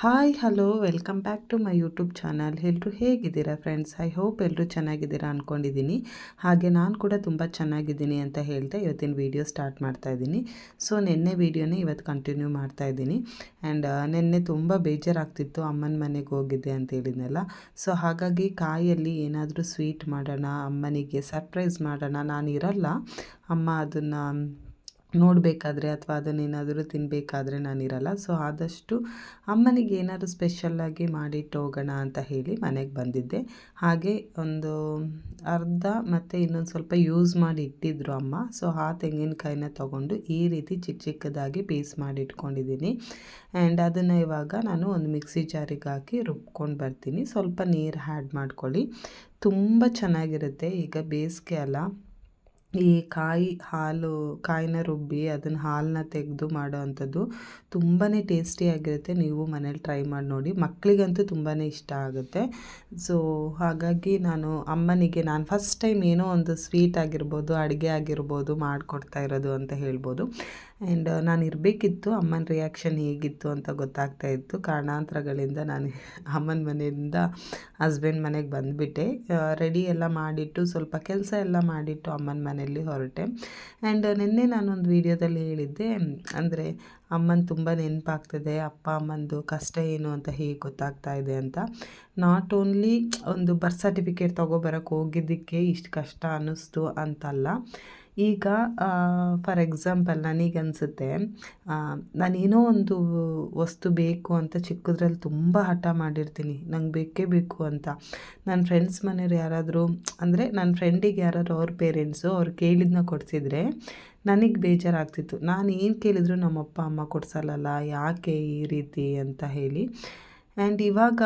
Hi, hello, welcome back to my YouTube channel. ಎಲ್ಲರೂ ಹೇಗಿದ್ದೀರಾ friends? I hope ಎಲ್ಲರೂ ಚೆನ್ನಾಗಿದ್ದೀರಾ ಅಂದ್ಕೊಂಡಿದ್ದೀನಿ ಹಾಗೆ ನಾನು ಕೂಡ ತುಂಬ ಚೆನ್ನಾಗಿದ್ದೀನಿ ಅಂತ ಹೇಳ್ತಾ ಇವತ್ತಿನ ವೀಡಿಯೋ ಸ್ಟಾರ್ಟ್ ಮಾಡ್ತಾ ಇದ್ದೀನಿ. ಸೊ, ನಿನ್ನೆ ವೀಡಿಯೋನೇ ಇವತ್ತು ಕಂಟಿನ್ಯೂ ಮಾಡ್ತಾ ಇದ್ದೀನಿ. ಆ್ಯಂಡ್ ನಿನ್ನೆ ತುಂಬ ಬೇಜಾರಾಗ್ತಿತ್ತು. ಅಮ್ಮನ ಮನೆಗೆ ಹೋಗಿದ್ದೆ ಅಂತ ಹೇಳಿದ್ನಲ್ಲ. ಸೊ, ಹಾಗಾಗಿ ಕಾಯಲ್ಲಿ ಏನಾದರೂ ಸ್ವೀಟ್ ಮಾಡೋಣ, ಅಮ್ಮನಿಗೆ ಸರ್ಪ್ರೈಸ್ ಮಾಡೋಣ ನಾನು ಇರಲ್ಲ ಅಮ್ಮ ಅದನ್ನು ನೋಡಬೇಕಾದ್ರೆ ಅಥವಾ ಅದನ್ನೇನಾದರೂ ತಿನ್ನಬೇಕಾದ್ರೆ ನಾನಿರಲ್ಲ ಸೊ ಆದಷ್ಟು ಅಮ್ಮನಿಗೆ ಏನಾದರೂ ಸ್ಪೆಷಲ್ಲಾಗಿ ಮಾಡಿಟ್ಟು ಹೋಗೋಣ ಅಂತ ಹೇಳಿ ಮನೆಗೆ ಬಂದಿದ್ದೆ. ಹಾಗೆ ಒಂದು ಅರ್ಧ ಮತ್ತು ಇನ್ನೊಂದು ಸ್ವಲ್ಪ ಯೂಸ್ ಮಾಡಿ ಇಟ್ಟಿದ್ರು ಅಮ್ಮ. ಸೊ ಆ ತೆಂಗಿನಕಾಯಿನ ತೊಗೊಂಡು ಈ ರೀತಿ ಚಿಕ್ಕ ಚಿಕ್ಕದಾಗಿ ಪೀಸ್ ಮಾಡಿ ಇಟ್ಕೊಂಡಿದ್ದೀನಿ. ಆ್ಯಂಡ್ ಅದನ್ನು ಇವಾಗ ನಾನು ಒಂದು ಮಿಕ್ಸಿ ಜಾರಿಗೆ ಹಾಕಿ ರುಬ್ಕೊಂಡು ಬರ್ತೀನಿ. ಸ್ವಲ್ಪ ನೀರು ಆ್ಯಡ್ ಮಾಡ್ಕೊಳ್ಳಿ. ತುಂಬ ಚೆನ್ನಾಗಿರುತ್ತೆ. ಈಗ ಬೇಸಿಗೆ ಅಲ್ಲ. ಈ ಕಾಯಿ ಹಾಲು ಕಾಯಿನ ರುಬ್ಬಿ ಅದನ್ನ ಹಾಲನ್ನ ತೆಗೆದು ಮಾಡೋ ಅಂಥದ್ದು. ತುಂಬಾ ಟೇಸ್ಟಿಯಾಗಿರುತ್ತೆ ನೀವು ಮನೇಲಿ ಟ್ರೈ ಮಾಡಿ ನೋಡಿ. ಮಕ್ಕಳಿಗಂತೂ ತುಂಬಾ ಇಷ್ಟ ಆಗುತ್ತೆ. ಸೊ ಹಾಗಾಗಿ ನಾನು ಅಮ್ಮನಿಗೆ ನಾನು ಫಸ್ಟ್ ಟೈಮ್ ಏನೋ ಒಂದು ಸ್ವೀಟ್ ಆಗಿರ್ಬೋದು, ಅಡುಗೆ ಆಗಿರ್ಬೋದು ಮಾಡಿಕೊಡ್ತಾ ಇರೋದು ಅಂತ ಹೇಳ್ಬೋದು. ಆ್ಯಂಡ್ ನಾನು ಇರಬೇಕಿತ್ತು. ಅಮ್ಮನ ರಿಯಾಕ್ಷನ್ ಹೇಗಿತ್ತು ಅಂತ ಗೊತ್ತಾಗ್ತಾ ಇತ್ತು. ಕಾರಣಾಂತರಗಳಿಂದ ನಾನು ಅಮ್ಮನ ಮನೆಯಿಂದ ಹಸ್ಬೆಂಡ್ ಮನೆಗೆ ಬಂದುಬಿಟ್ಟೆ. ರೆಡಿ ಎಲ್ಲ ಮಾಡಿಟ್ಟು ಸ್ವಲ್ಪ ಕೆಲಸ ಎಲ್ಲ ಮಾಡಿಟ್ಟು ಅಮ್ಮನ ಮನೆಯಲ್ಲಿ ಹೊರಟೆ. ಆ್ಯಂಡ್ ನಿನ್ನೆ ನಾನೊಂದು ವೀಡಿಯೋದಲ್ಲಿ ಹೇಳಿದ್ದೆ. ಅಂದರೆ ಅಮ್ಮನ ತುಂಬ ನೆನಪಾಗ್ತದೆ, ಅಪ್ಪ ಅಮ್ಮಂದು ಕಷ್ಟ ಏನು ಅಂತ ಹೇಗೆ ಗೊತ್ತಾಗ್ತಾ ಇದೆ ಅಂತ. ನಾಟ್ ಓನ್ಲಿ ಒಂದು ಬರ್ತ್ ಸರ್ಟಿಫಿಕೇಟ್ ತೊಗೊಬರೋಕ್ಕೆ ಹೋಗಿದ್ದಕ್ಕೆ ಇಷ್ಟು ಕಷ್ಟ ಅನ್ನಿಸ್ತು ಅಂತಲ್ಲ. ಈಗ ಫಾರ್ ಎಕ್ಸಾಂಪಲ್ ನನಗೆ ಅನಿಸುತ್ತೆ ನಾನೇನೋ ಒಂದು ವಸ್ತು ಬೇಕು ಅಂತ ಚಿಕ್ಕದ್ರಲ್ಲಿ ತುಂಬ ಹಠ ಮಾಡಿರ್ತೀನಿ, ನಂಗೆ ಬೇಕೇ ಬೇಕು ಅಂತ. ನನ್ನ ಫ್ರೆಂಡ್ಸ್ ಮನೆಯವ್ರು ಯಾರಾದರೂ, ಅಂದರೆ ನನ್ನ ಫ್ರೆಂಡಿಗೆ ಯಾರಾದ್ರು ಅವ್ರ ಪೇರೆಂಟ್ಸು ಅವ್ರು ಕೇಳಿದ್ನ ಕೊಡಿಸಿದ್ರೆ ನನಗೆ ಬೇಜಾರಾಗ್ತಿತ್ತು. ನಾನು ಏನು ಕೇಳಿದ್ರು ನಮ್ಮ ಅಪ್ಪ ಅಮ್ಮ ಕೊಡ್ಸಲ್ಲ ಯಾಕೆ ಈ ರೀತಿ ಅಂತ ಹೇಳಿ. ಆ್ಯಂಡ್ ಇವಾಗ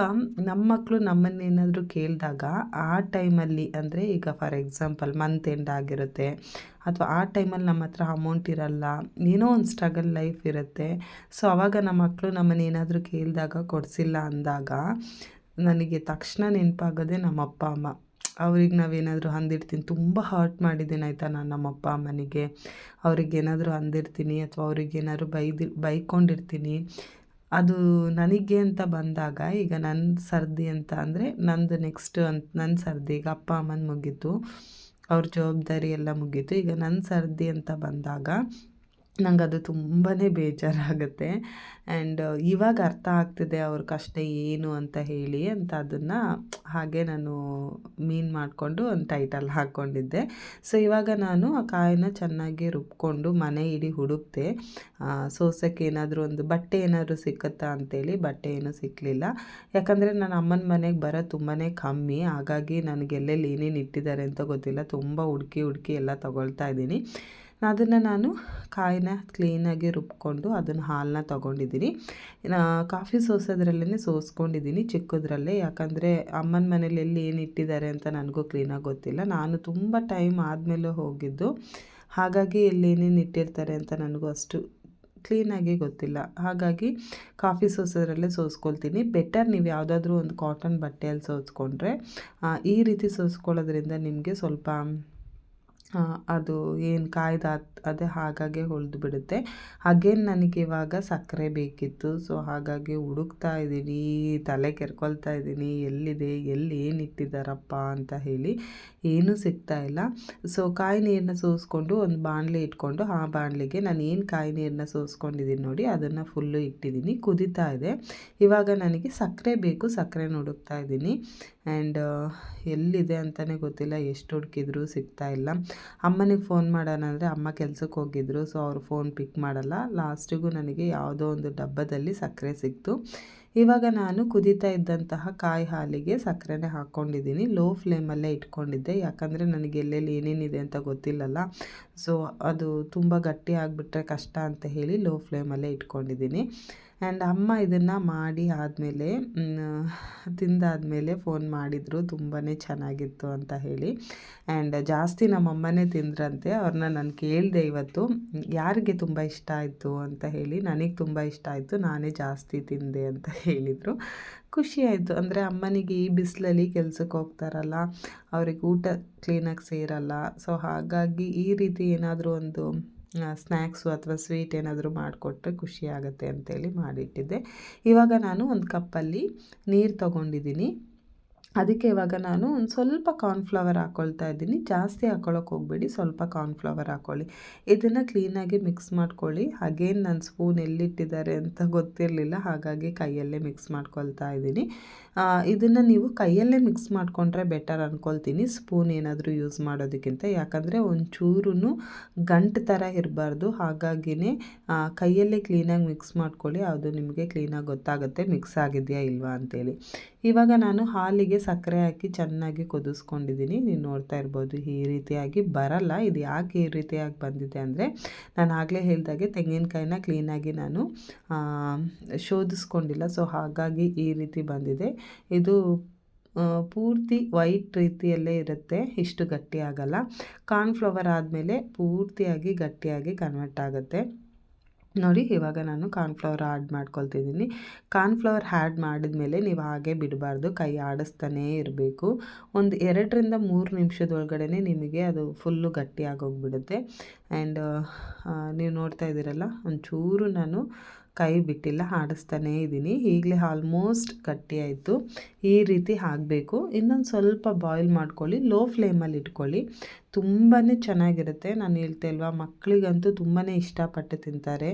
ನಮ್ಮ ಮಕ್ಕಳು ನಮ್ಮನ್ನೇನಾದರೂ ಕೇಳಿದಾಗ ಆ ಟೈಮಲ್ಲಿ ಅಂದರೆ ಈಗ ಫಾರ್ ಎಕ್ಸಾಂಪಲ್ ಮಂತ್ ಎಂಡ್ ಆಗಿರುತ್ತೆ ಅಥವಾ ಆ ಟೈಮಲ್ಲಿ ನಮ್ಮ ಹತ್ರ ಅಮೌಂಟ್ ಇರಲ್ಲ, ಏನೋ ಒಂದು ಸ್ಟ್ರಗಲ್ ಲೈಫ್ ಇರುತ್ತೆ. ಸೊ ಆವಾಗ ನಮ್ಮ ಮಕ್ಕಳು ನಮ್ಮನ್ನೇನಾದರೂ ಕೇಳಿದಾಗ, ಕೊಡಿಸಿಲ್ಲ ಅಂದಾಗ, ನನಗೆ ತಕ್ಷಣ ನೆನಪಾಗೋದೇ ನಮ್ಮ ಅಪ್ಪ ಅಮ್ಮ. ಅವ್ರಿಗೆ ನಾವೇನಾದರೂ ಅಂದಿರ್ತೀನಿ ತುಂಬ ಹರ್ಟ್ ಮಾಡಿದ್ದೀನಿ ಆಯಿತಾ ನಾನು ನಮ್ಮ ಅಪ್ಪ ಅಮ್ಮನಿಗೆ. ಅವ್ರಿಗೆ ಏನಾದರೂ ಅಂದಿರ್ತೀನಿ ಅಥವಾ ಅವ್ರಿಗೇನಾದ್ರು ಬೈದಿ, ಬೈಕೊಂಡಿರ್ತೀನಿ. ಅದು ನನಗೆ ಅಂತ ಬಂದಾಗ ಈಗ ನನ್ನ ಸರ್ದಿ ಅಂತ ಅಂದರೆ ನಂದು ನೆಕ್ಸ್ಟ್ ಅಂತ ನನ್ನ ಸರ್ದಿ ಈಗ ಅಪ್ಪ ಅಮ್ಮನ ಮುಗೀತು. ಅವ್ರ ಜವಾಬ್ದಾರಿ ಎಲ್ಲ ಮುಗೀತು. ಈಗ ನನ್ನ ಸರ್ದಿ ಅಂತ ಬಂದಾಗ ನಂಗೆ ಅದು ತುಂಬಾ ಬೇಜಾರಾಗುತ್ತೆ ಆ್ಯಂಡ್ ಇವಾಗ ಅರ್ಥ ಆಗ್ತಿದೆ ಅವ್ರ ಕಷ್ಟ ಏನು ಅಂತ ಹೇಳಿ ಅಂತ ಅದನ್ನು ಹಾಗೆ ನಾನು ಮೀನ್ ಮಾಡಿಕೊಂಡು ಒಂದು ಟೈಟಲ್ ಹಾಕ್ಕೊಂಡಿದ್ದೆ ಸೊ, ಇವಾಗ ನಾನು ಆ ಕಾಯಿನ ಚೆನ್ನಾಗಿ ರುಬ್ಕೊಂಡು ಮನೆ ಇಡೀ ಹುಡುಕ್ತೆ. ಸೋಸಕ್ಕೆ ಏನಾದರೂ ಒಂದು ಬಟ್ಟೆ ಏನಾದರೂ ಸಿಕ್ಕತ್ತಾ ಅಂತೇಳಿ ಬಟ್ಟೆ ಏನೂ ಸಿಕ್ಕಲಿಲ್ಲ ಯಾಕಂದರೆ ನನ್ನ ಅಮ್ಮನ ಮನೆಗೆ ಬರೋ ತುಂಬಾ ಕಮ್ಮಿ. ಹಾಗಾಗಿ ನನಗೆ ಎಲ್ಲೆಲ್ಲಿ ಏನೇನು ಇಟ್ಟಿದ್ದಾರೆ ಅಂತ ಗೊತ್ತಿಲ್ಲ. ತುಂಬ ಹುಡುಕಿ ಹುಡುಕಿ ಎಲ್ಲ ತಗೊಳ್ತಾ ಇದ್ದೀನಿ. ಅದನ್ನು ನಾನು ಕಾಯಿನ ಕ್ಲೀನಾಗಿ ರುಬ್ಕೊಂಡು ಅದನ್ನು ಹಾಲನ್ನ ತೊಗೊಂಡಿದ್ದೀನಿ. ಕಾಫಿ ಸೋಸೋದ್ರಲ್ಲೇ ಸೋಸ್ಕೊಂಡಿದ್ದೀನಿ ಚಿಕ್ಕದ್ರಲ್ಲೇ. ಯಾಕಂದರೆ ಅಮ್ಮನ ಮನೇಲಿ ಎಲ್ಲಿ ಏನು ಇಟ್ಟಿದ್ದಾರೆ ಅಂತ ನನಗೂ ಕ್ಲೀನಾಗಿ ಗೊತ್ತಿಲ್ಲ. ನಾನು ತುಂಬ ಟೈಮ್ ಆದಮೇಲೆ ಹೋಗಿದ್ದು. ಹಾಗಾಗಿ ಎಲ್ಲಿ ಏನೇನು ಇಟ್ಟಿರ್ತಾರೆ ಅಂತ ನನಗೂ ಅಷ್ಟು ಕ್ಲೀನಾಗಿ ಗೊತ್ತಿಲ್ಲ. ಹಾಗಾಗಿ ಕಾಫಿ ಸೋಸೋದ್ರಲ್ಲೇ ಸೋಸ್ಕೊಳ್ತೀನಿ. ಬೆಟರ್ ನೀವು ಯಾವುದಾದ್ರೂ ಒಂದು ಕಾಟನ್ ಬಟ್ಟೆಯಲ್ಲಿ ಸೋಸ್ಕೊಂಡ್ರೆ ಈ ರೀತಿ ಸೋಸ್ಕೊಳ್ಳೋದ್ರಿಂದ ನಿಮಗೆ ಸ್ವಲ್ಪ ಅದು ಏನು ಕಾಯ್ದು ಅದೇ ಹಾಗಾಗೆ ಹೊಳ್ದು ಬಿಡುತ್ತೆ. ಅಗೇನ್ ನನಗೆ ಇವಾಗ ಸಕ್ಕರೆ ಬೇಕಿತ್ತು, ಸೊ ಹಾಗಾಗಿ ಹುಡುಕ್ತಾ ಇದ್ದೀನಿ, ತಲೆ ಕೆರ್ಕೊಳ್ತಾ ಇದ್ದೀನಿ, ಎಲ್ಲಿದೆ, ಎಲ್ಲಿ ಏನು ಇಟ್ಟಿದ್ದಾರಪ್ಪ ಅಂತ ಹೇಳಿ ಏನೂ ಸಿಗ್ತಾ ಇಲ್ಲ. ಸೊ ಕಾಯಿ ನೀರನ್ನ ಸೋಸ್ಕೊಂಡು ಒಂದು ಬಾಣಲೆ ಇಟ್ಕೊಂಡು, ಆ ಬಾಣಲೆಗೆ ನಾನು ಏನು ಕಾಯಿ ನೀರನ್ನ ಸೋಸ್ಕೊಂಡಿದ್ದೀನಿ ನೋಡಿ, ಅದನ್ನು ಫುಲ್ಲು ಇಟ್ಟಿದ್ದೀನಿ, ಕುದಿತಾ ಇದೆ. ಇವಾಗ ನನಗೆ ಸಕ್ಕರೆ ಬೇಕು ಸಕ್ಕರೆ ಹುಡುಕ್ತಾ ಇದ್ದೀನಿ. ಆ್ಯಂಡ್ ಎಲ್ಲಿದೆ ಅಂತಲೇ ಗೊತ್ತಿಲ್ಲ, ಎಷ್ಟು ಹುಡುಕಿದ್ರು ಸಿಗ್ತಾ ಇಲ್ಲ. ಅಮ್ಮನಿಗೆ ಫೋನ್ ಮಾಡೋಣ ಅಂದರೆ ಅಮ್ಮ ಕೆಲ್ಸಕ್ಕೆ ಹೋಗಿದ್ರು ಸೊ ಅವ್ರು ಫೋನ್ ಪಿಕ್ ಮಾಡಲ್ಲ. ಲಾಸ್ಟಿಗೂ ನನಗೆ ಯಾವುದೋ ಒಂದು ಡಬ್ಬದಲ್ಲಿ ಸಕ್ಕರೆ ಸಿಕ್ತು. ಇವಾಗ ನಾನು ಕುದೀತಾ ಇದ್ದಂತಹ ಕಾಯಿ ಹಾಲಿಗೆ ಸಕ್ಕರೆನೇ ಹಾಕ್ಕೊಂಡಿದ್ದೀನಿ ಲೋ ಫ್ಲೇಮಲ್ಲೇ ಇಟ್ಕೊಂಡಿದ್ದೆ. ಯಾಕಂದರೆ ನನಗೆ ಎಲ್ಲೆಲ್ಲಿ ಏನೇನಿದೆ ಅಂತ ಗೊತ್ತಿಲ್ಲಲ್ಲ. ಸೊ ಅದು ತುಂಬ ಗಟ್ಟಿ ಆಗಿಬಿಟ್ರೆ ಕಷ್ಟ ಅಂತ ಹೇಳಿ ಲೋ ಫ್ಲೇಮಲ್ಲೇ ಇಟ್ಕೊಂಡಿದ್ದೀನಿ. ಆ್ಯಂಡ್ ಅಮ್ಮ ಇದನ್ನು ಮಾಡಿ ಆದಮೇಲೆ ತಿಂದಾದಮೇಲೆ ಫೋನ್ ಮಾಡಿದರು ತುಂಬಾ ಚೆನ್ನಾಗಿತ್ತು ಅಂತ ಹೇಳಿ. ಆ್ಯಂಡ್ ಜಾಸ್ತಿ ನಮ್ಮಮ್ಮನೇ ತಿಂದ್ರಂತೆ ಅವ್ರನ್ನ ನಾನು ಕೇಳಿದೆ ಇವತ್ತು, ಯಾರಿಗೆ ತುಂಬ ಇಷ್ಟ ಆಯಿತು ಅಂತ ಹೇಳಿ, ನನಗೆ ತುಂಬ ಇಷ್ಟ ಆಯಿತು, ನಾನೇ ಜಾಸ್ತಿ ತಿಂದೆ ಅಂತ ಹೇಳಿದರು. ಖುಷಿ ಆಯಿತು. ಅಂದರೆ ಅಮ್ಮನಿಗೆ ಈ ಬಿಸಿಲಲ್ಲಿ ಕೆಲಸಕ್ಕೆ ಹೋಗ್ತಾರಲ್ಲ, ಅವ್ರಿಗೆ ಊಟ ಕ್ಲೀನಾಗಿ ಸೇರಲ್ಲ. ಸೊ ಹಾಗಾಗಿ ಈ ರೀತಿ ಏನಾದರೂ ಒಂದು ಸ್ನ್ಯಾಕ್ಸು ಅಥವಾ ಸ್ವೀಟ್ ಏನಾದರೂ ಮಾಡಿಕೊಟ್ರೆ ಖುಷಿ ಆಗುತ್ತೆ ಅಂತೇಳಿ ಮಾಡಿಟ್ಟಿದ್ದೆ. ಇವಾಗ ನಾನು ಒಂದು ಕಪ್ಪಲ್ಲಿ ನೀರು ತೊಗೊಂಡಿದ್ದೀನಿ. ಅದಕ್ಕೆ ಇವಾಗ ನಾನು ಒಂದು ಸ್ವಲ್ಪ ಕಾರ್ನ್ಫ್ಲವರ್ ಹಾಕ್ಕೊಳ್ತಾ ಇದ್ದೀನಿ. ಜಾಸ್ತಿ ಹಾಕ್ಕೊಳ್ಳೋಕೆ ಹೋಗಬೇಡಿ, ಸ್ವಲ್ಪ ಕಾರ್ನ್ಫ್ಲವರ್ ಹಾಕ್ಕೊಳ್ಳಿ ಇದನ್ನು ಕ್ಲೀನಾಗಿ ಮಿಕ್ಸ್ ಮಾಡ್ಕೊಳ್ಳಿ. ಹಾಗೇನು ನನ್ನ ಸ್ಪೂನ್ ಎಲ್ಲಿಟ್ಟಿದ್ದಾರೆ ಅಂತ ಗೊತ್ತಿರಲಿಲ್ಲ, ಹಾಗಾಗಿ ಕೈಯಲ್ಲೇ ಮಿಕ್ಸ್ ಮಾಡ್ಕೊಳ್ತಾ ಇದ್ದೀನಿ. ಇದನ್ನು ನೀವು ಕೈಯಲ್ಲೇ ಮಿಕ್ಸ್ ಮಾಡಿಕೊಂಡ್ರೆ ಬೆಟರ್ ಅಂದ್ಕೊಳ್ತೀನಿ ಸ್ಪೂನ್ ಏನಾದರೂ ಯೂಸ್ ಮಾಡೋದಕ್ಕಿಂತ. ಯಾಕಂದರೆ ಒಂಚೂರು ಗಂಟು ಥರ ಇರಬಾರ್ದು. ಹಾಗಾಗಿನೇ ಕೈಯಲ್ಲೇ ಕ್ಲೀನಾಗಿ ಮಿಕ್ಸ್ ಮಾಡ್ಕೊಳ್ಳಿ. ಅದು ನಿಮಗೆ ಕ್ಲೀನಾಗಿ ಗೊತ್ತಾಗುತ್ತೆ. ಮಿಕ್ಸ್ ಆಗಿದೆಯಾ ಇಲ್ವಾ ಅಂತೇಳಿ. ಇವಾಗ ನಾನು ಹಾಲಿಗೆ ಸಕ್ಕರೆ ಹಾಕಿ ಚೆನ್ನಾಗಿ ಕುದಿಸ್ಕೊಂಡಿದ್ದೀನಿ. ನೀವು ನೋಡ್ತಾ ಇರ್ಬೋದು, ಈ ರೀತಿಯಾಗಿ ಬರಲ್ಲ. ಇದು ಯಾಕೆ ಈ ರೀತಿಯಾಗಿ ಬಂದಿದೆ ಅಂದರೆ, ನಾನು ಆಗಲೇ ಹೇಳಿದಾಗೆ ತೆಂಗಿನಕಾಯಿನ ಕ್ಲೀನಾಗಿ ನಾನು ಶೋಧಿಸ್ಕೊಂಡಿಲ್ಲ. ಸೊ ಹಾಗಾಗಿ ಈ ರೀತಿ ಬಂದಿದೆ. ಇದು ಪೂರ್ತಿ ವೈಟ್ ರೀತಿಯಲ್ಲೇ ಇರುತ್ತೆ, ಇಷ್ಟು ಗಟ್ಟಿ ಆಗಲ್ಲ ಕಾರ್ನ್ಫ್ಲವರ್ ಆದಮೇಲೆ ಪೂರ್ತಿಯಾಗಿ ಗಟ್ಟಿಯಾಗಿ ಕನ್ವರ್ಟ್ ಆಗುತ್ತೆ. ನೋಡಿ, ಇವಾಗ ನಾನು ಕಾರ್ನ್ಫ್ಲವರ್ ಆ್ಯಡ್ ಮಾಡ್ಕೊಳ್ತಿದ್ದೀನಿ. ಕಾರ್ನ್ಫ್ಲವರ್ ಆ್ಯಡ್ ಮಾಡಿದ ಮೇಲೆ ನೀವು ಹಾಗೆ ಬಿಡಬಾರ್ದು, ಕೈ ಆಡಿಸ್ತಾನೇ ಇರಬೇಕು. ಒಂದು ಎರಡರಿಂದ ಮೂರು ನಿಮಿಷದೊಳಗಡೆ ನಿಮಗೆ ಅದು ಫುಲ್ಲು ಗಟ್ಟಿಯಾಗೋಗ್ಬಿಡುತ್ತೆ. ಆ್ಯಂಡ್ ನೀವು ನೋಡ್ತಾ ಇದ್ದೀರಲ್ಲ, ಒಂಚೂರು ನಾನು ಕೈ ಬಿಟ್ಟಿಲ್ಲ ಆಡಿಸ್ತಾನೇ ಇದ್ದೀನಿ. ಈಗಲೇ ಆಲ್ಮೋಸ್ಟ್ ಗಟ್ಟಿ ಆಯಿತು. ಈ ರೀತಿ ಆಗಬೇಕು ಇನ್ನೊಂದು ಸ್ವಲ್ಪ ಬಾಯ್ಲ್ ಮಾಡ್ಕೊಳ್ಳಿ ಲೋ ಫ್ಲೇಮಲ್ಲಿ ಇಟ್ಕೊಳ್ಳಿ. ತುಂಬಾ ಚೆನ್ನಾಗಿರುತ್ತೆ. ನಾನು ಹೇಳ್ತಾ ಇಲ್ವಾ ಮಕ್ಕಳಿಗಂತೂ ತುಂಬಾ ಇಷ್ಟಪಟ್ಟು ತಿಂತಾರೆ.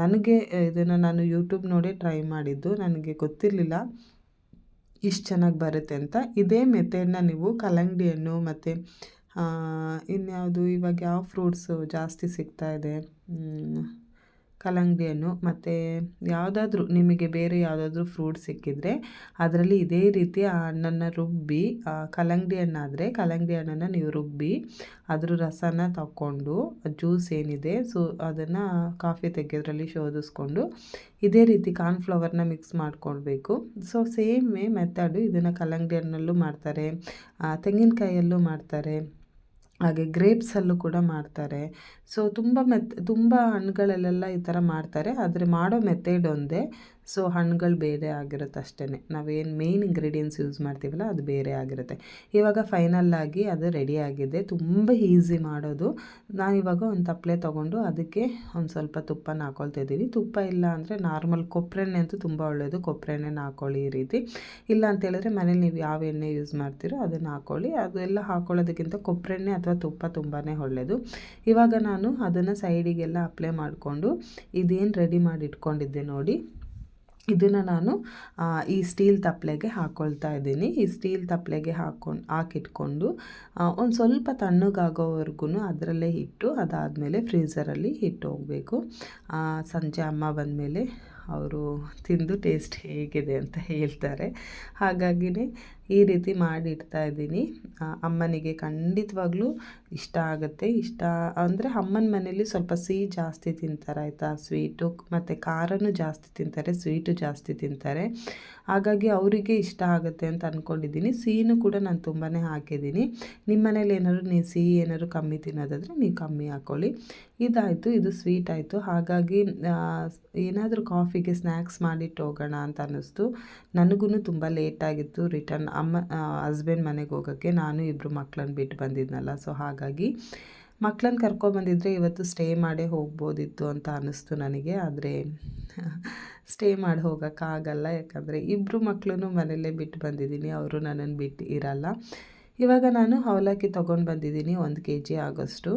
ನನಗೆ, ಇದನ್ನು ನಾನು ಯೂಟ್ಯೂಬ್ ನೋಡಿ ಟ್ರೈ ಮಾಡಿದ್ದು, ನನಗೆ ಗೊತ್ತಿರಲಿಲ್ಲ ಇಷ್ಟು ಚೆನ್ನಾಗಿ ಬರುತ್ತೆ ಅಂತ. ಇದೇ ಮೆಥೆಡ್ನ ನೀವು ಕಲ್ಲಂಗಡಿ ಹಣ್ಣು ಮತ್ತು ಇನ್ಯಾವುದು ಇವಾಗ ಯಾವ ಫ್ರೂಟ್ಸು ಜಾಸ್ತಿ ಸಿಗ್ತಾ ಇದೆ ಕಲ್ಲಂಗಡಿ ಹಣ್ಣು ಮತ್ತು ಯಾವುದಾದ್ರೂ ನಿಮಗೆ ಬೇರೆ ಯಾವುದಾದ್ರೂ ಫ್ರೂಟ್ ಸಿಕ್ಕಿದರೆ ಅದರಲ್ಲಿ ಇದೇ ರೀತಿ ಆ ಹಣ್ಣನ್ನು ರುಬ್ಬಿ ಕಲ್ಲಂಗಡಿ ಹಣ್ಣಾದರೆ ಕಲ್ಲಂಗಡಿ ಹಣ್ಣನ್ನು ನೀವು ರುಬ್ಬಿ ಅದ್ರ ರಸನ ತಗೊಂಡು ಜ್ಯೂಸ್ ಏನಿದೆ ಸೊ ಅದನ್ನು ಕಾಫಿ ತೆಗೆಯೋದ್ರಲ್ಲಿ ಶೋಧಿಸ್ಕೊಂಡು ಇದೇ ರೀತಿ ಕಾರ್ನ್ಫ್ಲವರ್ನ ಮಿಕ್ಸ್ ಮಾಡ್ಕೊಳ್ಬೇಕು. ಸೊ ಸೇಮೇ ಮೆಥಡು ಇದನ್ನು ಕಲ್ಲಂಗಡಿ ಹಣ್ಣಲ್ಲೂ ಮಾಡ್ತಾರೆ ತೆಂಗಿನಕಾಯಲ್ಲೂ ಮಾಡ್ತಾರೆ. ಹಾಗೆ ಗ್ರೇಪ್ಸಲ್ಲೂ ಕೂಡ ಮಾಡ್ತಾರೆ. ಸೊ ತುಂಬ ಮೆತ್, ತುಂಬ ಹಣ್ಣುಗಳಲ್ಲೆಲ್ಲ ಈ ಥರ ಮಾಡ್ತಾರೆ. ಆದರೆ ಮಾಡೋ ಮೆಥಡ್ ಒಂದೇ. ಸೊ ಹಣ್ಣುಗಳು ಬೇರೆ ಆಗಿರುತ್ತೆ ಅಷ್ಟೇ ನಾವೇನು ಮೇಯ್ನ್ ಇಂಗ್ರೀಡಿಯೆಂಟ್ಸ್ ಯೂಸ್ ಮಾಡ್ತೀವಲ್ಲ ಅದು ಬೇರೆ ಆಗಿರುತ್ತೆ. ಇವಾಗ ಆಗಿ ಅದು ರೆಡಿ ಆಗಿದೆ. ತುಂಬ ಈಸಿ ಮಾಡೋದು. ನಾನಿವಾಗ ಒಂದು ತಪ್ಪಲೆ ತೊಗೊಂಡು ಅದಕ್ಕೆ ಒಂದು ಸ್ವಲ್ಪ ತುಪ್ಪನ ಹಾಕೊಳ್ತಾ ಇದ್ದೀವಿ ತುಪ್ಪ ಇಲ್ಲ ಅಂದರೆ ನಾರ್ಮಲ್ ಕೊಬ್ಬರೆಣ್ಣೆ ಅಂತೂ ತುಂಬ ಒಳ್ಳೆಯದು ಕೊಬ್ಬರೆಣ್ಣೆನ ಹಾಕೊಳ್ಳಿ ಈ ರೀತಿ. ಇಲ್ಲ ಅಂತೇಳಿದ್ರೆ ಮನೇಲಿ ನೀವು ಯಾವ ಎಣ್ಣೆ ಯೂಸ್ ಮಾಡ್ತೀರೋ ಅದನ್ನು ಹಾಕೊಳ್ಳಿ. ಅದೆಲ್ಲ ಹಾಕ್ಕೊಳ್ಳೋದಕ್ಕಿಂತ ಕೊಬ್ಬರೆಣ್ಣೆ ಅಥವಾ ತುಪ್ಪ ತುಂಬಾ ಒಳ್ಳೆಯದು ಇವಾಗ ನಾನು ಅದನ್ನು ಸೈಡಿಗೆಲ್ಲ ಅಪ್ಲೈ ಮಾಡಿಕೊಂಡು ಇದೇನು ರೆಡಿ ಮಾಡಿ ಇಟ್ಕೊಂಡಿದ್ದೆ ನೋಡಿ. ಇದನ್ನು ನಾನು ಈ ಸ್ಟೀಲ್ ತಪ್ಪಲೆಗೆ ಹಾಕ್ಕೊಳ್ತಾ ಇದ್ದೀನಿ. ಈ ಸ್ಟೀಲ್ ತಪ್ಪಲೆಗೆ ಹಾಕೊಂಡು ಹಾಕಿಟ್ಕೊಂಡು ಒಂದು ಸ್ವಲ್ಪ ತಣ್ಣಗಾಗೋವರೆಗೂ ಅದರಲ್ಲೇ ಇಟ್ಟು, ಅದಾದಮೇಲೆ ಫ್ರೀಝರಲ್ಲಿ ಇಟ್ಟು ಹೋಗಬೇಕು. ಸಂಜೆ ಅಮ್ಮ ಬಂದಮೇಲೆ ಅವರು ತಿಂದು ಟೇಸ್ಟ್ ಹೇಗಿದೆ ಅಂತ ಹೇಳ್ತಾರೆ. ಹಾಗಾಗಿನೇ ಈ ರೀತಿ ಮಾಡಿ ಇಡ್ತಾ ಇದ್ದೀನಿ ಅಮ್ಮನಿಗೆ ಖಂಡಿತವಾಗ್ಲೂ ಇಷ್ಟ ಆಗುತ್ತೆ. ಇಷ್ಟ ಅಂದರೆ ಅಮ್ಮನ ಮನೇಲಿ ಸ್ವಲ್ಪ ಸಿಹಿ ಜಾಸ್ತಿ ತಿಂತಾರೆ, ಆಯಿತಾ? ಸ್ವೀಟು, ಮತ್ತು ಖಾರನೂ ಜಾಸ್ತಿ ತಿಂತಾರೆ, ಸ್ವೀಟು ಜಾಸ್ತಿ ತಿಂತಾರೆ. ಹಾಗಾಗಿ ಅವರಿಗೆ ಇಷ್ಟ ಆಗುತ್ತೆ ಅಂತ ಅಂದ್ಕೊಂಡಿದ್ದೀನಿ ಸಿಹಿನೂ ಕೂಡ ನಾನು ತುಂಬಾ ಹಾಕಿದ್ದೀನಿ. ನಿಮ್ಮ ಮನೇಲಿ ಏನಾದ್ರು ನೀವು ಸಿಹಿ ಏನಾದ್ರು ಕಮ್ಮಿ ತಿನ್ನೋದಾದರೆ ನೀವು ಕಮ್ಮಿ ಹಾಕ್ಕೊಳ್ಳಿ ಇದಾಯಿತು, ಇದು ಸ್ವೀಟ್ ಆಯಿತು. ಹಾಗಾಗಿ ಏನಾದರೂ ಕಾಫಿಗೆ ಸ್ನ್ಯಾಕ್ಸ್ ಮಾಡಿಟ್ಟು ಹೋಗೋಣ ಅಂತ ಅನ್ನಿಸ್ತು. ನನಗೂ ತುಂಬ ಲೇಟಾಗಿತ್ತು ರಿಟರ್ನ್ ಅಮ್ಮ ಹಸ್ಬೆಂಡ್ ಮನೆಗೆ ಹೋಗೋಕ್ಕೆ ನಾನು ಇಬ್ಬರು ಮಕ್ಕಳನ್ನ ಬಿಟ್ಟು ಬಂದಿದ್ನಲ್ಲ. ಸೊ ಹಾಗಾಗಿ ಮಕ್ಕಳನ್ನ ಕರ್ಕೊಬಂದಿದ್ರೆ ಇವತ್ತು ಸ್ಟೇ ಮಾಡೇ ಹೋಗ್ಬೋದಿತ್ತು ಅಂತ ಅನ್ನಿಸ್ತು ನನಗೆ. ಆದರೆ ಸ್ಟೇ ಮಾಡಿ ಹೋಗೋಕ್ಕಾಗಲ್ಲ ಯಾಕಂದರೆ ಇಬ್ಬರು ಮಕ್ಕಳೂ ಮನೆಯಲ್ಲೇ ಬಿಟ್ಟು ಬಂದಿದ್ದೀನಿ. ಅವರು ನನ್ನನ್ನು ಬಿಟ್ಟು ಇರಲ್ಲ. ಇವಾಗ ನಾನು ಅವಲಕ್ಕಿ ತೊಗೊಂಡು ಬಂದಿದ್ದೀನಿ ಒಂದು ಕೆ ಜಿ ಆಗೋಷ್ಟು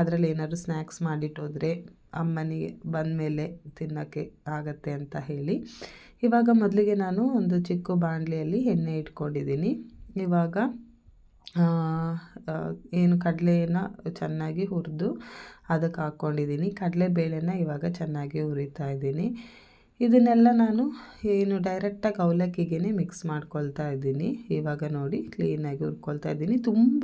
ಅದರಲ್ಲಿ ಏನಾದರೂ ಸ್ನ್ಯಾಕ್ಸ್ ಮಾಡಿಟ್ಟೋದ್ರೆ ಅಮ್ಮನಿಗೆ ಬಂದ ಮೇಲೆ ತಿನ್ನೋಕ್ಕೆ ಆಗತ್ತೆ ಅಂತ ಹೇಳಿ. ಇವಾಗ ಮೊದಲಿಗೆ ನಾನು ಒಂದು ಚಿಕ್ಕ ಬಾಣಲೆಯಲ್ಲಿ ಎಣ್ಣೆ ಇಟ್ಕೊಂಡಿದ್ದೀನಿ. ಇವಾಗ ಏನು ಕಡಲೆನ ಚೆನ್ನಾಗಿ ಹುರಿದು ಅದಕ್ಕೆ ಹಾಕ್ಕೊಂಡಿದ್ದೀನಿ. ಕಡಲೆಬೇಳೆನ ಇವಾಗ ಚೆನ್ನಾಗಿ ಹುರಿತಾ ಇದ್ದೀನಿ. ಇದನ್ನೆಲ್ಲ ನಾನು ಏನು ಡೈರೆಕ್ಟಾಗಿ ಅವಲಕ್ಕಿಗೆ ಮಿಕ್ಸ್ ಮಾಡ್ಕೊಳ್ತಾ ಇದ್ದೀನಿ. ಇವಾಗ ನೋಡಿ ಕ್ಲೀನಾಗಿ ಹುರ್ಕೊಳ್ತಾ ಇದ್ದೀನಿ. ತುಂಬ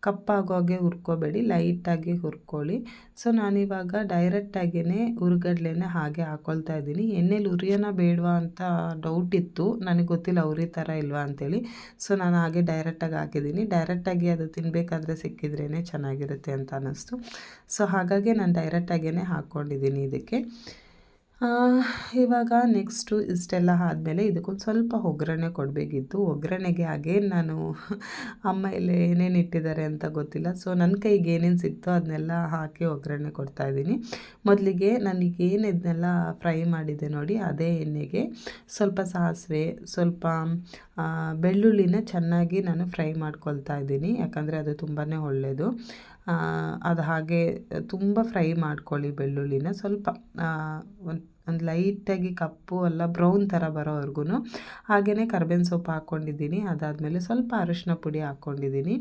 ಕಪ್ಪಾಗೋಗೆ ಹುರ್ಕೋಬೇಡಿ, ಲೈಟಾಗಿ ಹುರ್ಕೊಳ್ಳಿ. ಸೊ, ನಾನಿವಾಗ ಡೈರೆಕ್ಟಾಗಿಯೇ ಹುರ್ಗಡ್ಲೆನ ಹಾಗೆ ಹಾಕ್ಕೊಳ್ತಾ ಇದ್ದೀನಿ. ಎಣ್ಣೆಲಿ ಉರಿಯೋಣ ಬೇಡವಾ ಅಂತ ಡೌಟ್ ಇತ್ತು. ನನಗೆ ಗೊತ್ತಿಲ್ಲ ಉರಿ ಥರ ಇಲ್ವಾ ಅಂತೇಳಿ. ಸೊ, ನಾನು ಹಾಗೆ ಡೈರೆಕ್ಟಾಗಿ ಹಾಕಿದ್ದೀನಿ. ಡೈರೆಕ್ಟಾಗಿ ಅದು ತಿನ್ನಬೇಕಾದ್ರೆ ಸಿಕ್ಕಿದ್ರೇ ಚೆನ್ನಾಗಿರುತ್ತೆ ಅಂತ ಅನ್ನಿಸ್ತು. ಸೊ, ಹಾಗಾಗಿ ನಾನು ಡೈರೆಕ್ಟಾಗಿಯೇ ಹಾಕ್ಕೊಂಡಿದ್ದೀನಿ ಇದಕ್ಕೆ. ಇವಾಗ ನೆಕ್ಸ್ಟು ಇಷ್ಟೆಲ್ಲ ಆದಮೇಲೆ ಇದಕ್ಕೊಂದು ಸ್ವಲ್ಪ ಒಗ್ಗರಣೆ ಕೊಡಬೇಕಿತ್ತು. ಒಗ್ಗರಣೆಗೆ ಅಗೇನ್ ನಾನು ಅಮ್ಮ ಇಲ್ಲಿ ಏನೇನು ಇಟ್ಟಿದ್ದಾರೆ ಅಂತ ಗೊತ್ತಿಲ್ಲ. ಸೊ ನನ್ನ ಕೈಗೆ ಏನೇನು ಸಿಕ್ತೋ ಅದನ್ನೆಲ್ಲ ಹಾಕಿ ಒಗ್ಗರಣೆ ಕೊಡ್ತಾಯಿದ್ದೀನಿ ಮೊದಲಿಗೆ ನನಗೆ ಏನು ಇದನ್ನೆಲ್ಲ ಫ್ರೈ ಮಾಡಿದೆ ನೋಡಿ, ಅದೇ ಎಣ್ಣೆಗೆ ಸ್ವಲ್ಪ ಸಾಸಿವೆ, ಸ್ವಲ್ಪ ಬೆಳ್ಳುಳ್ಳಿನ ಚೆನ್ನಾಗಿ ನಾನು ಫ್ರೈ ಮಾಡ್ಕೊಳ್ತಾ ಇದ್ದೀನಿ. ಯಾಕಂದರೆ ಅದು ತುಂಬಾ ಒಳ್ಳೆಯದು ಅದು ಹಾಗೆ ತುಂಬ ಫ್ರೈ ಮಾಡ್ಕೊಳ್ಳಿ ಬೆಳ್ಳುಳ್ಳಿನ. ಸ್ವಲ್ಪ ಒಂದು ಒಂದು ಲೈಟಾಗಿ ಕಪ್ಪು ಅಲ್ಲ ಬ್ರೌನ್ ಥರ ಬರೋವರೆಗೂ ಹಾಗೆಯೇ ಕರ್ಬೇವಿನ ಸೊಪ್ಪು ಹಾಕ್ಕೊಂಡಿದ್ದೀನಿ. ಅದಾದಮೇಲೆ ಸ್ವಲ್ಪ ಅರಿಶಿನ ಪುಡಿ ಹಾಕ್ಕೊಂಡಿದ್ದೀನಿ.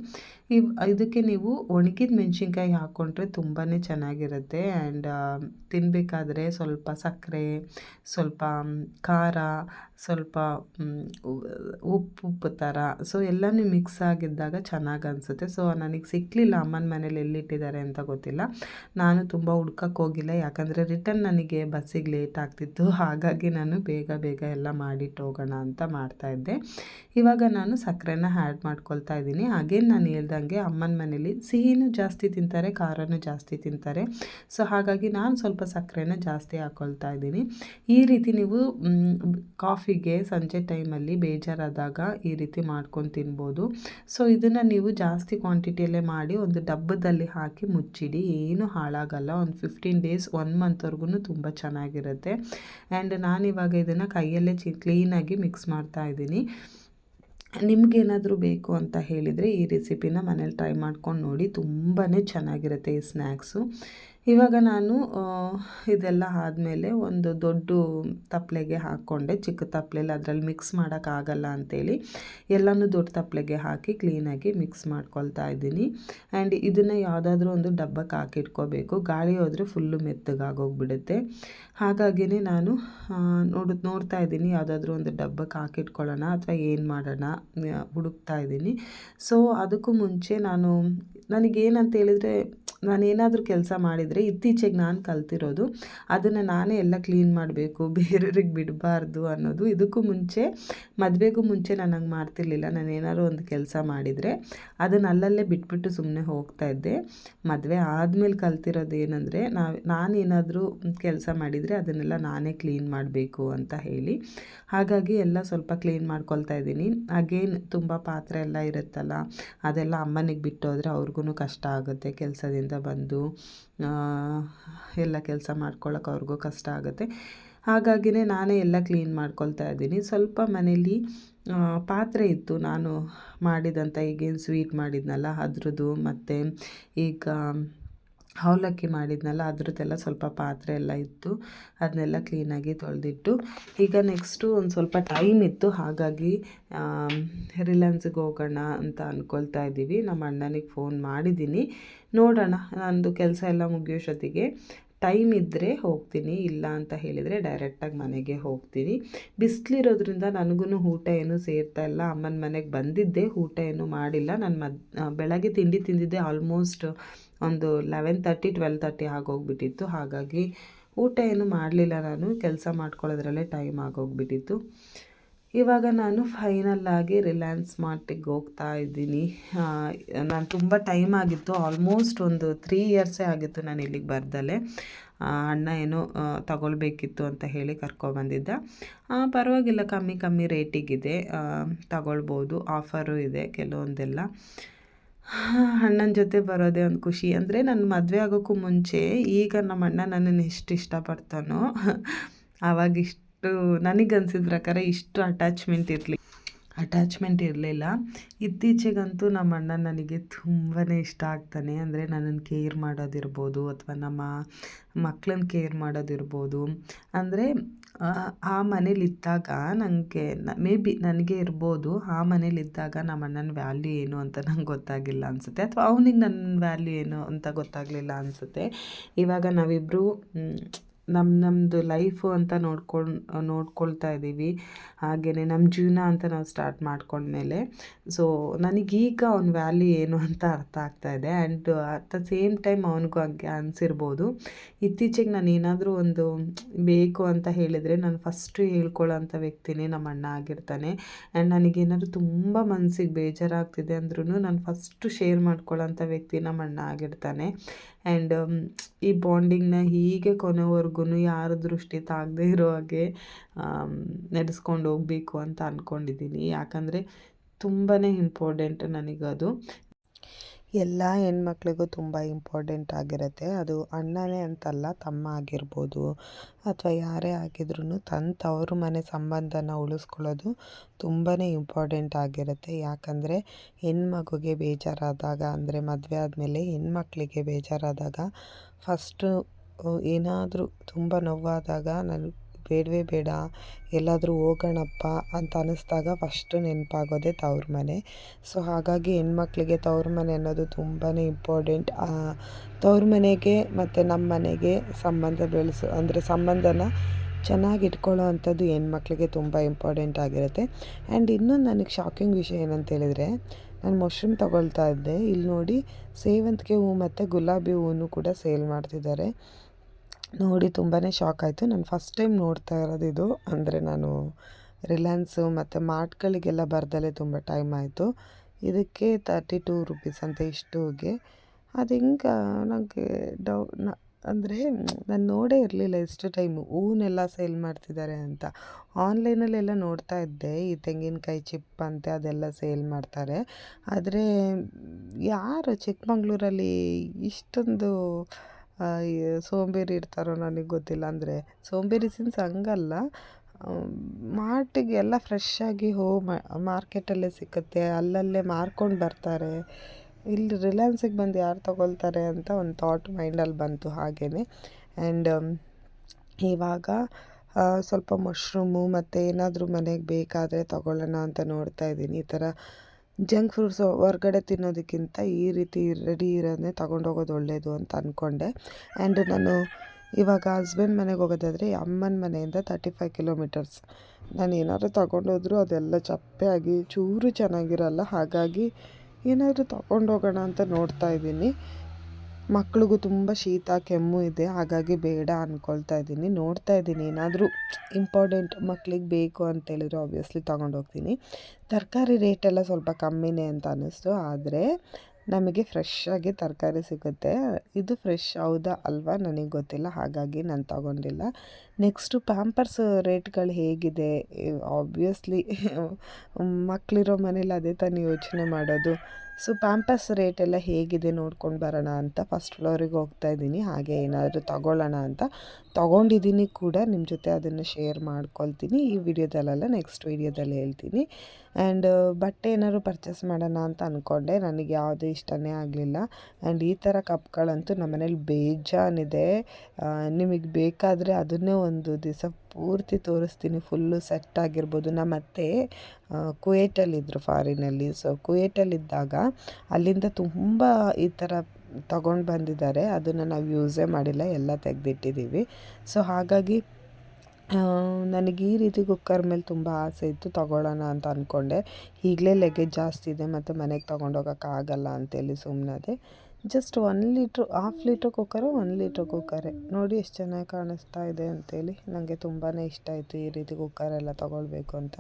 ಇವ್, ಇದಕ್ಕೆ ನೀವು ಒಣಗಿದ ಮೆಣಸಿನ್ಕಾಯಿ ಹಾಕ್ಕೊಂಡ್ರೆ ತುಂಬಾ ಚೆನ್ನಾಗಿರುತ್ತೆ. ಆ್ಯಂಡ್ ತಿನ್ನಬೇಕಾದ್ರೆ ಸ್ವಲ್ಪ ಸಕ್ಕರೆ, ಸ್ವಲ್ಪ ಖಾರ, ಸ್ವಲ್ಪ ಉಪ್ಪು ಉಪ್ಪು ಥರ ಸೊ ಎಲ್ಲನೂ ಮಿಕ್ಸ್ ಆಗಿದ್ದಾಗ ಚೆನ್ನಾಗಿ ಅನಿಸುತ್ತೆ. ಸೊ ನನಗೆ ಸಿಕ್ಕಲಿಲ್ಲ ಅಮ್ಮನ ಮನೇಲಿ ಎಲ್ಲಿಟ್ಟಿದ್ದಾರೆ ಅಂತ ಗೊತ್ತಿಲ್ಲ. ನಾನು ತುಂಬ ಹುಡ್ಕಕ್ಕೆ ಹೋಗಿಲ್ಲ. ಯಾಕಂದರೆ ರಿಟರ್ನ್ ನನಗೆ ಬಸ್ಸಿಗೆ ಲೇಟ್ ಆಗ್ತಿತ್ತು. ಹಾಗಾಗಿ ನಾನು ಬೇಗ ಬೇಗ ಎಲ್ಲ ಮಾಡಿಟ್ಟು ಹೋಗೋಣ ಅಂತ ಮಾಡ್ತಾಯಿದ್ದೆ ಇವಾಗ ನಾನು ಸಕ್ಕರೆನ ಆ್ಯಡ್ ಮಾಡ್ಕೊಳ್ತಾ ಇದ್ದೀನಿ. ಹಾಗೇನು ನಾನು ಹೇಳ್ದಂಗೆ ಅಮ್ಮನ ಮನೇಲಿ ಸಿಹಿನೂ ಜಾಸ್ತಿ ತಿಂತಾರೆ, ಖಾರನೂ ಜಾಸ್ತಿ ತಿಂತಾರೆ. ಸೊ ಹಾಗಾಗಿ ನಾನು ಸ್ವಲ್ಪ ಸಕ್ಕರೆನ ಜಾಸ್ತಿ ಹಾಕ್ಕೊಳ್ತಾ ಇದ್ದೀನಿ. ಈ ರೀತಿ ನೀವು ಕಾಫಿಗೆ ಸಂಜೆ ಟೈಮಲ್ಲಿ ಬೇಜಾರಾದಾಗ ಈ ರೀತಿ ಮಾಡ್ಕೊಂಡು ತಿನ್ಬೋದು. ಸೊ ಇದನ್ನು ನೀವು ಜಾಸ್ತಿ ಕ್ವಾಂಟಿಟಿಯಲ್ಲೇ ಮಾಡಿ ಒಂದು ಡಬ್ಬದಲ್ಲಿ ಹಾಕಿ ಮುಚ್ಚಿಡಿ. ಏನು ಹಾಳಾಗಲ್ಲ. ಒಂದು ಫಿಫ್ಟೀನ್ ಡೇಸ್ ಒನ್ ಮಂತ್ವರೆಗೂ ತುಂಬ ಚೆನ್ನಾಗಿರುತ್ತೆ. ಆ್ಯಂಡ್ ನಾನಿವಾಗ ಇದನ್ನು ಕೈಯಲ್ಲೇ ಚಿ ಕ್ಲೀನಾಗಿ ಮಿಕ್ಸ್ ಮಾಡ್ತಾ ಇದ್ದೀನಿ. ನಿಮಗೇನಾದರೂ ಬೇಕು ಅಂತ ಹೇಳಿದರೆ ಈ ರೆಸಿಪಿನ ಮನೇಲಿ ಟ್ರೈ ಮಾಡ್ಕೊಂಡು ನೋಡಿ. ತುಂಬಾ ಚೆನ್ನಾಗಿರುತ್ತೆ ಈ ಸ್ನ್ಯಾಕ್ಸು ಇವಾಗ ನಾನು ಇದೆಲ್ಲ ಆದಮೇಲೆ ಒಂದು ದೊಡ್ಡ ತಪ್ಪಲೆಗೆ ಹಾಕ್ಕೊಂಡೆ. ಚಿಕ್ಕ ತಪ್ಪಲೆಲಿ ಅದರಲ್ಲಿ ಮಿಕ್ಸ್ ಮಾಡೋಕ್ಕಾಗಲ್ಲ ಅಂಥೇಳಿ ಎಲ್ಲನೂ ದೊಡ್ಡ ತಪ್ಪಲೆಗೆ ಹಾಕಿ ಕ್ಲೀನಾಗಿ ಮಿಕ್ಸ್ ಮಾಡ್ಕೊಳ್ತಾ ಇದ್ದೀನಿ. ಆ್ಯಂಡ್ ಇದನ್ನು ಯಾವುದಾದ್ರೂ ಒಂದು ಡಬ್ಬಕ್ಕೆ ಹಾಕಿಟ್ಕೋಬೇಕು. ಗಾಳಿ ಹೋದರೆ ಫುಲ್ಲು ಮೆತ್ತಗಾಗೋಗ್ಬಿಡುತ್ತೆ. ಹಾಗಾಗಿಯೇ ನಾನು ನೋಡ್, ನೋಡ್ತಾ ಇದ್ದೀನಿ ಯಾವುದಾದ್ರೂ ಒಂದು ಡಬ್ಬಕ್ಕೆ ಹಾಕಿಟ್ಕೊಳ್ಳೋಣ ಅಥವಾ ಏನು ಮಾಡೋಣ ಹುಡುಕ್ತಾ ಇದ್ದೀನಿ. ಸೊ ಅದಕ್ಕೂ ಮುಂಚೆ ನಾನು, ನನಗೇನಂತ ಹೇಳಿದರೆ ನಾನೇನಾದರೂ ಕೆಲಸ ಮಾಡಿದರೆ ಇತ್ತೀಚೆಗೆ ನಾನು ಕಲ್ತಿರೋದು, ಅದನ್ನು ನಾನೇ ಎಲ್ಲ ಕ್ಲೀನ್ ಮಾಡಬೇಕು, ಬೇರೆಯವ್ರಿಗೆ ಬಿಡಬಾರ್ದು ಅನ್ನೋದು. ಇದಕ್ಕೂ ಮುಂಚೆ, ಮದುವೆಗೂ ಮುಂಚೆ ನಾನು ಹಂಗೆ ಮಾಡ್ತಿರ್ಲಿಲ್ಲ. ನಾನು ಏನಾದ್ರು ಒಂದು ಕೆಲಸ ಮಾಡಿದರೆ ಅದನ್ನು ಅಲ್ಲಲ್ಲೇ ಬಿಟ್ಬಿಟ್ಟು ಸುಮ್ಮನೆ ಹೋಗ್ತಾ ಇದ್ದೆ. ಮದುವೆ ಆದಮೇಲೆ ಕಲ್ತಿರೋದು ಏನಂದರೆ, ನಾವು, ನಾನೇನಾದರೂ ಕೆಲಸ ಮಾಡಿದರೆ ಅದನ್ನೆಲ್ಲ ನಾನೇ ಕ್ಲೀನ್ ಮಾಡಬೇಕು ಅಂತ ಹೇಳಿ. ಹಾಗಾಗಿ ಎಲ್ಲ ಸ್ವಲ್ಪ ಕ್ಲೀನ್ ಮಾಡ್ಕೊಳ್ತಾ ಇದ್ದೀನಿ. ಅಗೇನ್ ತುಂಬ ಪಾತ್ರೆ ಎಲ್ಲ ಇರುತ್ತಲ್ಲ, ಅದೆಲ್ಲ ಅಮ್ಮನಿಗೆ ಬಿಟ್ಟು ಹೋದರೆ ಅವ್ರಿಗೂ ಕಷ್ಟ ಆಗುತ್ತೆ ಕೆಲಸದಿಂದ. ಬಂದು ಆ, ಎಲ್ಲ ಕೆಲಸ ಮಾಡ್ಕೊಳ್ಳೋಕೆ ಅವ್ರಿಗೂ ಕಷ್ಟ ಆಗುತ್ತೆ. ಹಾಗಾಗಿನೇ ನಾನೇ ಎಲ್ಲ ಕ್ಲೀನ್ ಮಾಡ್ಕೊಳ್ತಾ ಇದ್ದೀನಿ. ಸ್ವಲ್ಪ ಮನೇಲಿ ಪಾತ್ರೆ ಇತ್ತು ನಾನು ಮಾಡಿದಂಥ ಈಗೇನು ಸ್ವೀಟ್ ಮಾಡಿದ್ನಲ್ಲ ಅದ್ರದ್ದು ಮತ್ತು ಈಗ ಅವಲಕ್ಕಿ ಮಾಡಿದ್ನಲ್ಲ, ಅದ್ರದ್ದೆಲ್ಲ ಸ್ವಲ್ಪ ಪಾತ್ರೆ ಎಲ್ಲ ಇತ್ತು, ಅದನ್ನೆಲ್ಲ ಕ್ಲೀನಾಗಿ ತೊಳೆದಿಟ್ಟು, ಈಗ ನೆಕ್ಸ್ಟು ಒಂದು ಸ್ವಲ್ಪ ಟೈಮ್ ಇತ್ತು, ಹಾಗಾಗಿ ರಿಲಯನ್ಸ್ಗೆ ಹೋಗೋಣ ಅಂತ ಅಂದ್ಕೊಳ್ತಾ ಇದ್ದೀವಿ. ನಮ್ಮ ಅಣ್ಣನಿಗೆ ಫೋನ್ ಮಾಡಿದ್ದೀನಿ. ನೋಡೋಣ, ನಂದು ಕೆಲಸ ಎಲ್ಲ ಮುಗಿಯೋಷ್ಟೊತ್ತಿಗೆ ಟೈಮ್ ಇದ್ದರೆ ಹೋಗ್ತೀನಿ, ಇಲ್ಲ ಅಂತ ಹೇಳಿದರೆ ಡೈರೆಕ್ಟಾಗಿ ಮನೆಗೆ ಹೋಗ್ತೀನಿ. ಬಿಸಿಲಿರೋದ್ರಿಂದ ನನಗೂ ಊಟ ಏನೂ ಸೇರ್ತಾ ಇಲ್ಲ. ಅಮ್ಮನ ಮನೆಗೆ ಬಂದಿದ್ದೆ, ಊಟ ಏನೂ ಮಾಡಿಲ್ಲ. ನಾನು ಮದ್, ಬೆಳಗ್ಗೆ ತಿಂಡಿ ತಿಂದಿದ್ದೆ ಆಲ್ಮೋಸ್ಟ್ ಒಂದು ಲೆವೆನ್ ತರ್ಟಿ ಟ್ವೆಲ್ ತರ್ಟಿ ಆಗೋಗ್ಬಿಟ್ಟಿತ್ತು. ಹಾಗಾಗಿ ಊಟ ಏನು ಮಾಡಲಿಲ್ಲ ನಾನು. ಕೆಲಸ ಮಾಡ್ಕೊಳ್ಳೋದ್ರಲ್ಲೇ ಟೈಮ್ ಆಗೋಗ್ಬಿಟ್ಟಿತ್ತು. ಇವಾಗ ನಾನು ಫೈನಲ್ ಆಗಿ ರಿಲಯನ್ಸ್ ಮಾರ್ಟಿಗೆ ಹೋಗ್ತಾ ಇದ್ದೀನಿ. ನಾನು ತುಂಬ ಟೈಮ್ ಆಗಿತ್ತು. ಆಲ್ಮೋಸ್ಟ್ ಒಂದು ತ್ರೀ ಇಯರ್ಸೇ ಆಗಿತ್ತು ನಾನು ಇಲ್ಲಿಗೆ ಬರ್ದಲೆ ಅಣ್ಣ ಏನೋ ತಗೊಳ್ಬೇಕಿತ್ತು ಅಂತ ಹೇಳಿ ಕರ್ಕೊಬಂದಿದ್ದ ಪರವಾಗಿಲ್ಲ, ಕಮ್ಮಿ ಕಮ್ಮಿ ರೇಟಿಗಿದೆ ತಗೊಳ್ಬೋದು. ಆಫರು ಇದೆ ಕೆಲವೊಂದೆಲ್ಲ. ಅಣ್ಣನ ಜೊತೆ ಬರೋದೇ ಒಂದು ಖುಷಿ. ಅಂದರೆ ನನ್ನ ಮದುವೆ ಆಗೋಕ್ಕೂ ಮುಂಚೆ ಈಗ ನಮ್ಮ ಅಣ್ಣ ನನ್ನನ್ನು ಎಷ್ಟು ಇಷ್ಟಪಡ್ತಾನೋ ಆವಾಗ ಇಷ್ಟು ನನಗನ್ಸಿದ ಪ್ರಕಾರ ಇಷ್ಟು ಅಟ್ಯಾಚ್ಮೆಂಟ್ ಇರಲಿ ಅಟ್ಯಾಚ್ಮೆಂಟ್ ಇರಲಿಲ್ಲ. ಇತ್ತೀಚೆಗಂತೂ ನಮ್ಮ ಅಣ್ಣ ನನಗೆ ತುಂಬಾ ಇಷ್ಟ ಆಗ್ತಾನೆ. ಅಂದರೆ ನನ್ನನ್ನು ಕೇರ್ ಮಾಡೋದಿರ್ಬೋದು, ಅಥವಾ ನಮ್ಮ ಮಕ್ಕಳನ್ನ ಕೇರ್ ಮಾಡೋದಿರ್ಬೋದು. ಅಂದರೆ ಆ ಮನೇಲಿದ್ದಾಗ ನನಗೆ ಮೇ ಬಿ ನನಗೆ ಇರ್ಬೋದು, ಆ ಮನೇಲಿದ್ದಾಗ ನಮ್ಮ ಅಣ್ಣನ ವ್ಯಾಲ್ಯೂ ಏನು ಅಂತ ನಂಗೆ ಗೊತ್ತಾಗಿಲ್ಲ ಅನಿಸುತ್ತೆ. ಅಥವಾ ಅವನಿಗೆ ನನ್ನ ವ್ಯಾಲ್ಯೂ ಏನು ಅಂತ ಗೊತ್ತಾಗಲಿಲ್ಲ ಅನಿಸುತ್ತೆ. ಇವಾಗ ನಾವಿಬ್ಬರು ನಮ್ಮ ನಮ್ಮದು ಲೈಫು ಅಂತ ನೋಡ್ಕೊಂಡು, ನೋಡ್ಕೊಳ್ತಾ ಇದ್ದೀವಿ ಹಾಗೆಯೇ ನಮ್ಮ ಜೀವನ ಅಂತ ನಾವು ಸ್ಟಾರ್ಟ್ ಮಾಡ್ಕೊಂಡ್ಮೇಲೆ. ಸೊ ನನಗೀಗ ಅವ್ನ ವ್ಯಾಲ್ಯೂ ಏನು ಅಂತ ಅರ್ಥ ಆಗ್ತಾ ಇದೆ. And at the same time ಅವನಿಗೂ ಹಂಗೆ ಅನಿಸಿರ್ಬೋದು. ಇತ್ತೀಚೆಗೆ ನಾನು ಏನಾದರೂ ಒಂದು ಬೇಕು ಅಂತ ಹೇಳಿದರೆ ನಾನು ಫಸ್ಟು ಹೇಳ್ಕೊಳ್ಳೋಂಥ ವ್ಯಕ್ತಿನೇ ನಮ್ಮ ಅಣ್ಣ ಆಗಿರ್ತಾನೆ. ಆ್ಯಂಡ್ ನನಗೇನಾದ್ರು ತುಂಬ ಮನಸ್ಸಿಗೆ ಬೇಜಾರಾಗ್ತಿದೆ ಅಂದ್ರೂ ನಾನು ಫಸ್ಟು ಶೇರ್ ಮಾಡ್ಕೊಳ್ಳೋಂಥ ವ್ಯಕ್ತಿ ನಮ್ಮ ಅಣ್ಣ ಆಗಿರ್ತಾನೆ. ಆ್ಯಂಡ್ ಈ ಬಾಂಡಿಂಗ್ನ ಹೀಗೆ ಕೊನೆವರೆಗೂ ಯಾರ ದೃಷ್ಟಿ ತಾಗದೇ ಇರೋ ಹಾಗೆ ನಡೆಸ್ಕೊಂಡು ಹೋಗಬೇಕು ಅಂತ ಅಂದ್ಕೊಂಡಿದ್ದೀನಿ ಯಾಕಂದರೆ ತುಂಬಾ ಇಂಪಾರ್ಟೆಂಟ್ ನನಗದು. ಎಲ್ಲ ಹೆಣ್ಮಕ್ಳಿಗೂ ತುಂಬ ಇಂಪಾರ್ಟೆಂಟ್ ಆಗಿರುತ್ತೆ. ಅದು ಅಣ್ಣನೇ ಅಂತಲ್ಲ, ತಮ್ಮ ಆಗಿರ್ಬೋದು. ಅಥವಾ ಯಾರೇ ಆಗಿದ್ರೂ ತನ್ನ ತವರು ಮನೆ ಸಂಬಂಧನ ಉಳಿಸ್ಕೊಳ್ಳೋದು ತುಂಬಾ ಇಂಪಾರ್ಟೆಂಟ್ ಆಗಿರುತ್ತೆ. ಯಾಕಂದರೆ ಹೆಣ್ಮಗುಗೆ ಬೇಜಾರಾದಾಗ, ಅಂದರೆ ಮದುವೆ ಆದಮೇಲೆ ಹೆಣ್ಮಕ್ಳಿಗೆ ಬೇಜಾರಾದಾಗ ಫಸ್ಟು ಏನಾದರೂ ತುಂಬ ನೋವಾದಾಗ ನಾನು ಬೇಡವೇ ಬೇಡ, ಎಲ್ಲಾದರೂ ಹೋಗೋಣಪ್ಪ ಅಂತ ಅನ್ನಿಸ್ದಾಗ ಫಸ್ಟು ನೆನಪಾಗೋದೇ ತವ್ರ ಮನೆ. ಸೊ ಹಾಗಾಗಿ ಹೆಣ್ಮಕ್ಳಿಗೆ ತವ್ರ ಮನೆ ಅನ್ನೋದು ತುಂಬಾ ಇಂಪಾರ್ಟೆಂಟ್ ತವ್ರ ಮನೆಗೆ ಮತ್ತು ನಮ್ಮ ಮನೆಗೆ ಸಂಬಂಧ ಬೆಳೆಸೋ, ಅಂದರೆ ಸಂಬಂಧನ ಚೆನ್ನಾಗಿ ಇಟ್ಕೊಳ್ಳೋ ಅಂಥದ್ದು ಹೆಣ್ಮಕ್ಳಿಗೆ ತುಂಬ ಇಂಪಾರ್ಟೆಂಟ್ ಆಗಿರುತ್ತೆ. ಆ್ಯಂಡ್ ಇನ್ನೊಂದು ನನಗೆ ಶಾಕಿಂಗ್ ವಿಷಯ ಏನಂತ ಹೇಳಿದರೆ, ನಾನು ಮಶ್ರೂಮ್ ತೊಗೊಳ್ತಾ ಇದ್ದೆ. ಇಲ್ಲಿ ನೋಡಿ ಸೇವಂತಿಗೆ ಹೂವು ಮತ್ತು ಗುಲಾಬಿ ಹೂವನ್ನು ಕೂಡ ಸೇಲ್ ಮಾಡ್ತಿದ್ದಾರೆ. ನೋಡಿ ತುಂಬಾ ಶಾಕ್ ಆಯಿತು. ನಾನು ಫಸ್ಟ್ ಟೈಮ್ ನೋಡ್ತಾ ಇರೋದು ಇದು. ಅಂದರೆ ನಾನು ರಿಲಯನ್ಸು ಮತ್ತು ಮಾರ್ಟ್ಗಳಿಗೆಲ್ಲ ಬರ್ದಲ್ಲೇ ತುಂಬ ಟೈಮ್ ಆಯಿತು. ಇದಕ್ಕೆ ತರ್ಟಿ ಟೂ ರುಪೀಸ್ ಅಂತ ಇಷ್ಟುಗೆ. ಅದು ಹಿಂಗೆ ನನಗೆ ಡೌ ಅಂದರೆ ನಾನು ನೋಡೇ ಇರಲಿಲ್ಲ ಇಷ್ಟು ಟೈಮು ಹೂವನ್ನೆಲ್ಲ ಸೇಲ್ ಮಾಡ್ತಿದ್ದಾರೆ ಅಂತ. ಆನ್ಲೈನಲ್ಲೆಲ್ಲ ನೋಡ್ತಾ ಇದ್ದೆ. ಈ ತೆಂಗಿನಕಾಯಿ ಚಿಪ್ ಅಂತೆ ಅದೆಲ್ಲ ಸೇಲ್ ಮಾಡ್ತಾರೆ. ಆದರೆ ಯಾರು ಚಿಕ್ಕಮಂಗ್ಳೂರಲ್ಲಿ ಇಷ್ಟೊಂದು ಸೋಂಬೇರಿ ಇರ್ತಾರೋ ನನಗೆ ಗೊತ್ತಿಲ್ಲ ಅಂದರೆ ಸೋಂಬೇರಿ ಸಿನ್ಸ್ ಹಂಗಲ್ಲ. ಮಾರ್ಟಿಗೆ ಎಲ್ಲ ಫ್ರೆಶ್ಶಾಗಿ ಹೋ ಮಾರ್ಕೆಟಲ್ಲೇ ಸಿಕ್ಕುತ್ತೆ, ಅಲ್ಲಲ್ಲೇ ಮಾರ್ಕೊಂಡು ಬರ್ತಾರೆ. ಇಲ್ಲಿ ರಿಲಯನ್ಸಿಗೆ ಬಂದು ಯಾರು ತಗೊಳ್ತಾರೆ ಅಂತ ಒಂದು ಥಾಟ್ ಮೈಂಡಲ್ಲಿ ಬಂತು ಹಾಗೆಯೇ ಆ್ಯಂಡ್ ಇವಾಗ ಸ್ವಲ್ಪ ಮಶ್ರೂಮು ಮತ್ತು ಏನಾದರೂ ಮನೆಗೆ ಬೇಕಾದರೆ ತಗೊಳ್ಳೋಣ ಅಂತ ನೋಡ್ತಾ ಇದ್ದೀನಿ. ಈ ಥರ ಜಂಕ್ ಫ್ರೂಟ್ಸ್ ಹೊರ್ಗಡೆ ತಿನ್ನೋದಕ್ಕಿಂತ ಈ ರೀತಿ ರೆಡಿ ಇರೋದನ್ನೇ ತೊಗೊಂಡೋಗೋದು ಒಳ್ಳೆಯದು ಅಂತ ಅಂದ್ಕೊಂಡೆ ಆ್ಯಂಡ್ ನಾನು ಇವಾಗ ಹಸ್ಬೆಂಡ್ ಮನೆಗೆ ಹೋಗೋದಾದರೆ ಅಮ್ಮನ ಮನೆಯಿಂದ ತರ್ಟಿ ಫೈವ್ ಕಿಲೋಮೀಟರ್ಸ್ ನಾನು ಏನಾದರೂ ತೊಗೊಂಡೋದ್ರೂ ಅದೆಲ್ಲ ಚಪ್ಪೆ ಆಗಿ ಚೂರು ಚೆನ್ನಾಗಿರಲ್ಲ, ಹಾಗಾಗಿ ಏನಾದರೂ ತೊಗೊಂಡೋಗೋಣ ಅಂತ ನೋಡ್ತಾ ಇದ್ದೀನಿ. ಮಕ್ಳಿಗೂ ತುಂಬ ಶೀತ, ಕೆಮ್ಮು ಇದೆ. ಹಾಗಾಗಿ ಬೇಡ ಅಂದ್ಕೊಳ್ತಾ ಇದ್ದೀನಿ. ನೋಡ್ತಾ ಇದ್ದೀನಿ. ಏನಾದರೂ ಇಂಪಾರ್ಟೆಂಟ್ ಮಕ್ಳಿಗೆ ಬೇಕು ಅಂತೇಳಿದ್ರೆ ಆಬ್ವಿಯಸ್ಲಿ ತೊಗೊಂಡೋಗ್ತೀನಿ ತರಕಾರಿ ರೇಟೆಲ್ಲ ಸ್ವಲ್ಪ ಕಮ್ಮಿನೇ ಅಂತ ಅನ್ನಿಸ್ತು ಆದರೆ ನಮಗೆ ಫ್ರೆಶ್ಶಾಗಿ ತರಕಾರಿ ಸಿಗುತ್ತೆ. ಇದು ಫ್ರೆಶ್ ಹೌದಾ ಅಲ್ವಾ ನನಗೆ ಗೊತ್ತಿಲ್ಲ. ಹಾಗಾಗಿ ನಾನು ತಗೊಂಡಿಲ್ಲ. ನೆಕ್ಸ್ಟು ಪ್ಯಾಂಪರ್ಸ್ ರೇಟ್ಗಳು ಹೇಗಿದೆ? ಆಬ್ವಿಯಸ್ಲಿ ಮಕ್ಕಳಿರೋ ಮನೇಲಿ ಅದೇ ತಾನೇ ಯೋಚನೆ ಮಾಡೋದು. ಸೊ ಪ್ಯಾಂಪರ್ಸ್ ರೇಟೆಲ್ಲ ಹೇಗಿದೆ ನೋಡ್ಕೊಂಡು ಬರೋಣ ಅಂತ ಫಸ್ಟ್ ಫ್ಲೋರಿಗೆ ಹೋಗ್ತಾ ಇದ್ದೀನಿ. ಹಾಗೆ ಏನಾದರೂ ತಗೊಳ್ಳೋಣ ಅಂತ ತೊಗೊಂಡಿದ್ದೀನಿ ಕೂಡ. ನಿಮ್ಮ ಜೊತೆ ಅದನ್ನು ಶೇರ್ ಮಾಡ್ಕೊಳ್ತೀನಿ. ಈ ವಿಡಿಯೋದಲ್ಲೆಲ್ಲ ನೆಕ್ಸ್ಟ್ ವಿಡಿಯೋದಲ್ಲಿ ಹೇಳ್ತೀನಿ. ಆ್ಯಂಡ್ ಬಟ್ಟೆ ಏನಾದ್ರು ಪರ್ಚೇಸ್ ಮಾಡೋಣ ಅಂತ ಅಂದ್ಕೊಂಡೆ ನನಗೆ ಯಾವುದೂ ಇಷ್ಟನೇ ಆಗಲಿಲ್ಲ. ಆ್ಯಂಡ್ ಈ ಥರ ಕಪ್ಗಳಂತೂ ನಮ್ಮ ಮನೇಲಿ ಬೇಜಾನಿದೆ ನಿಮಗೆ ಬೇಕಾದರೆ ಅದನ್ನೇ ಒಂದು ದಿವಸ ಪೂರ್ತಿ ತೋರಿಸ್ತೀನಿ ಫುಲ್ಲು ಸೆಟ್ ಆಗಿರ್ಬೋದು. ನಮ್ಮ ಅತ್ತೆ ಕುವೇಟಲ್ಲಿದ್ದರು ಫಾರಿನಲ್ಲಿ ಸೊ ಕುವೇಟಲ್ಲಿದ್ದಾಗ ಅಲ್ಲಿಂದ ತುಂಬ ಈ ಥರ ತಗೊಂಡು ಬಂದಿದ್ದಾರೆ. ಅದನ್ನು ನಾವು ಯೂಸೇ ಮಾಡಿಲ್ಲ, ಎಲ್ಲ ತೆಗೆದಿಟ್ಟಿದ್ದೀವಿ ಸೊ ಹಾಗಾಗಿ ನನಗೆ ಈ ರೀತಿ ಕುಕ್ಕರ್ ಮೇಲೆ ತುಂಬ ಆಸೆ ಇತ್ತು, ತೊಗೊಳ್ಳೋಣ ಅಂತ ಅಂದ್ಕೊಂಡೆ ಈಗಲೇ ಲಗೇಜ್ ಜಾಸ್ತಿ ಇದೆ, ಮತ್ತು ಮನೆಗೆ ತೊಗೊಂಡೋಗೋಕ್ಕಾಗಲ್ಲ ಅಂತೇಳಿ ಸುಮ್ಮನದೆ just one litre half litre cooker one litre ಕುಕ್ಕರೇ ನೋಡಿ ಎಷ್ಟು ಚೆನ್ನಾಗಿ ಕಾಣಿಸ್ತಾ ಇದೆ ಅಂತೇಳಿ. ನನಗೆ ತುಂಬಾ ಇಷ್ಟ ಆಯಿತು ಈ ರೀತಿ ಕುಕ್ಕರೆಲ್ಲ ತೊಗೊಳ್ಬೇಕು ಅಂತ.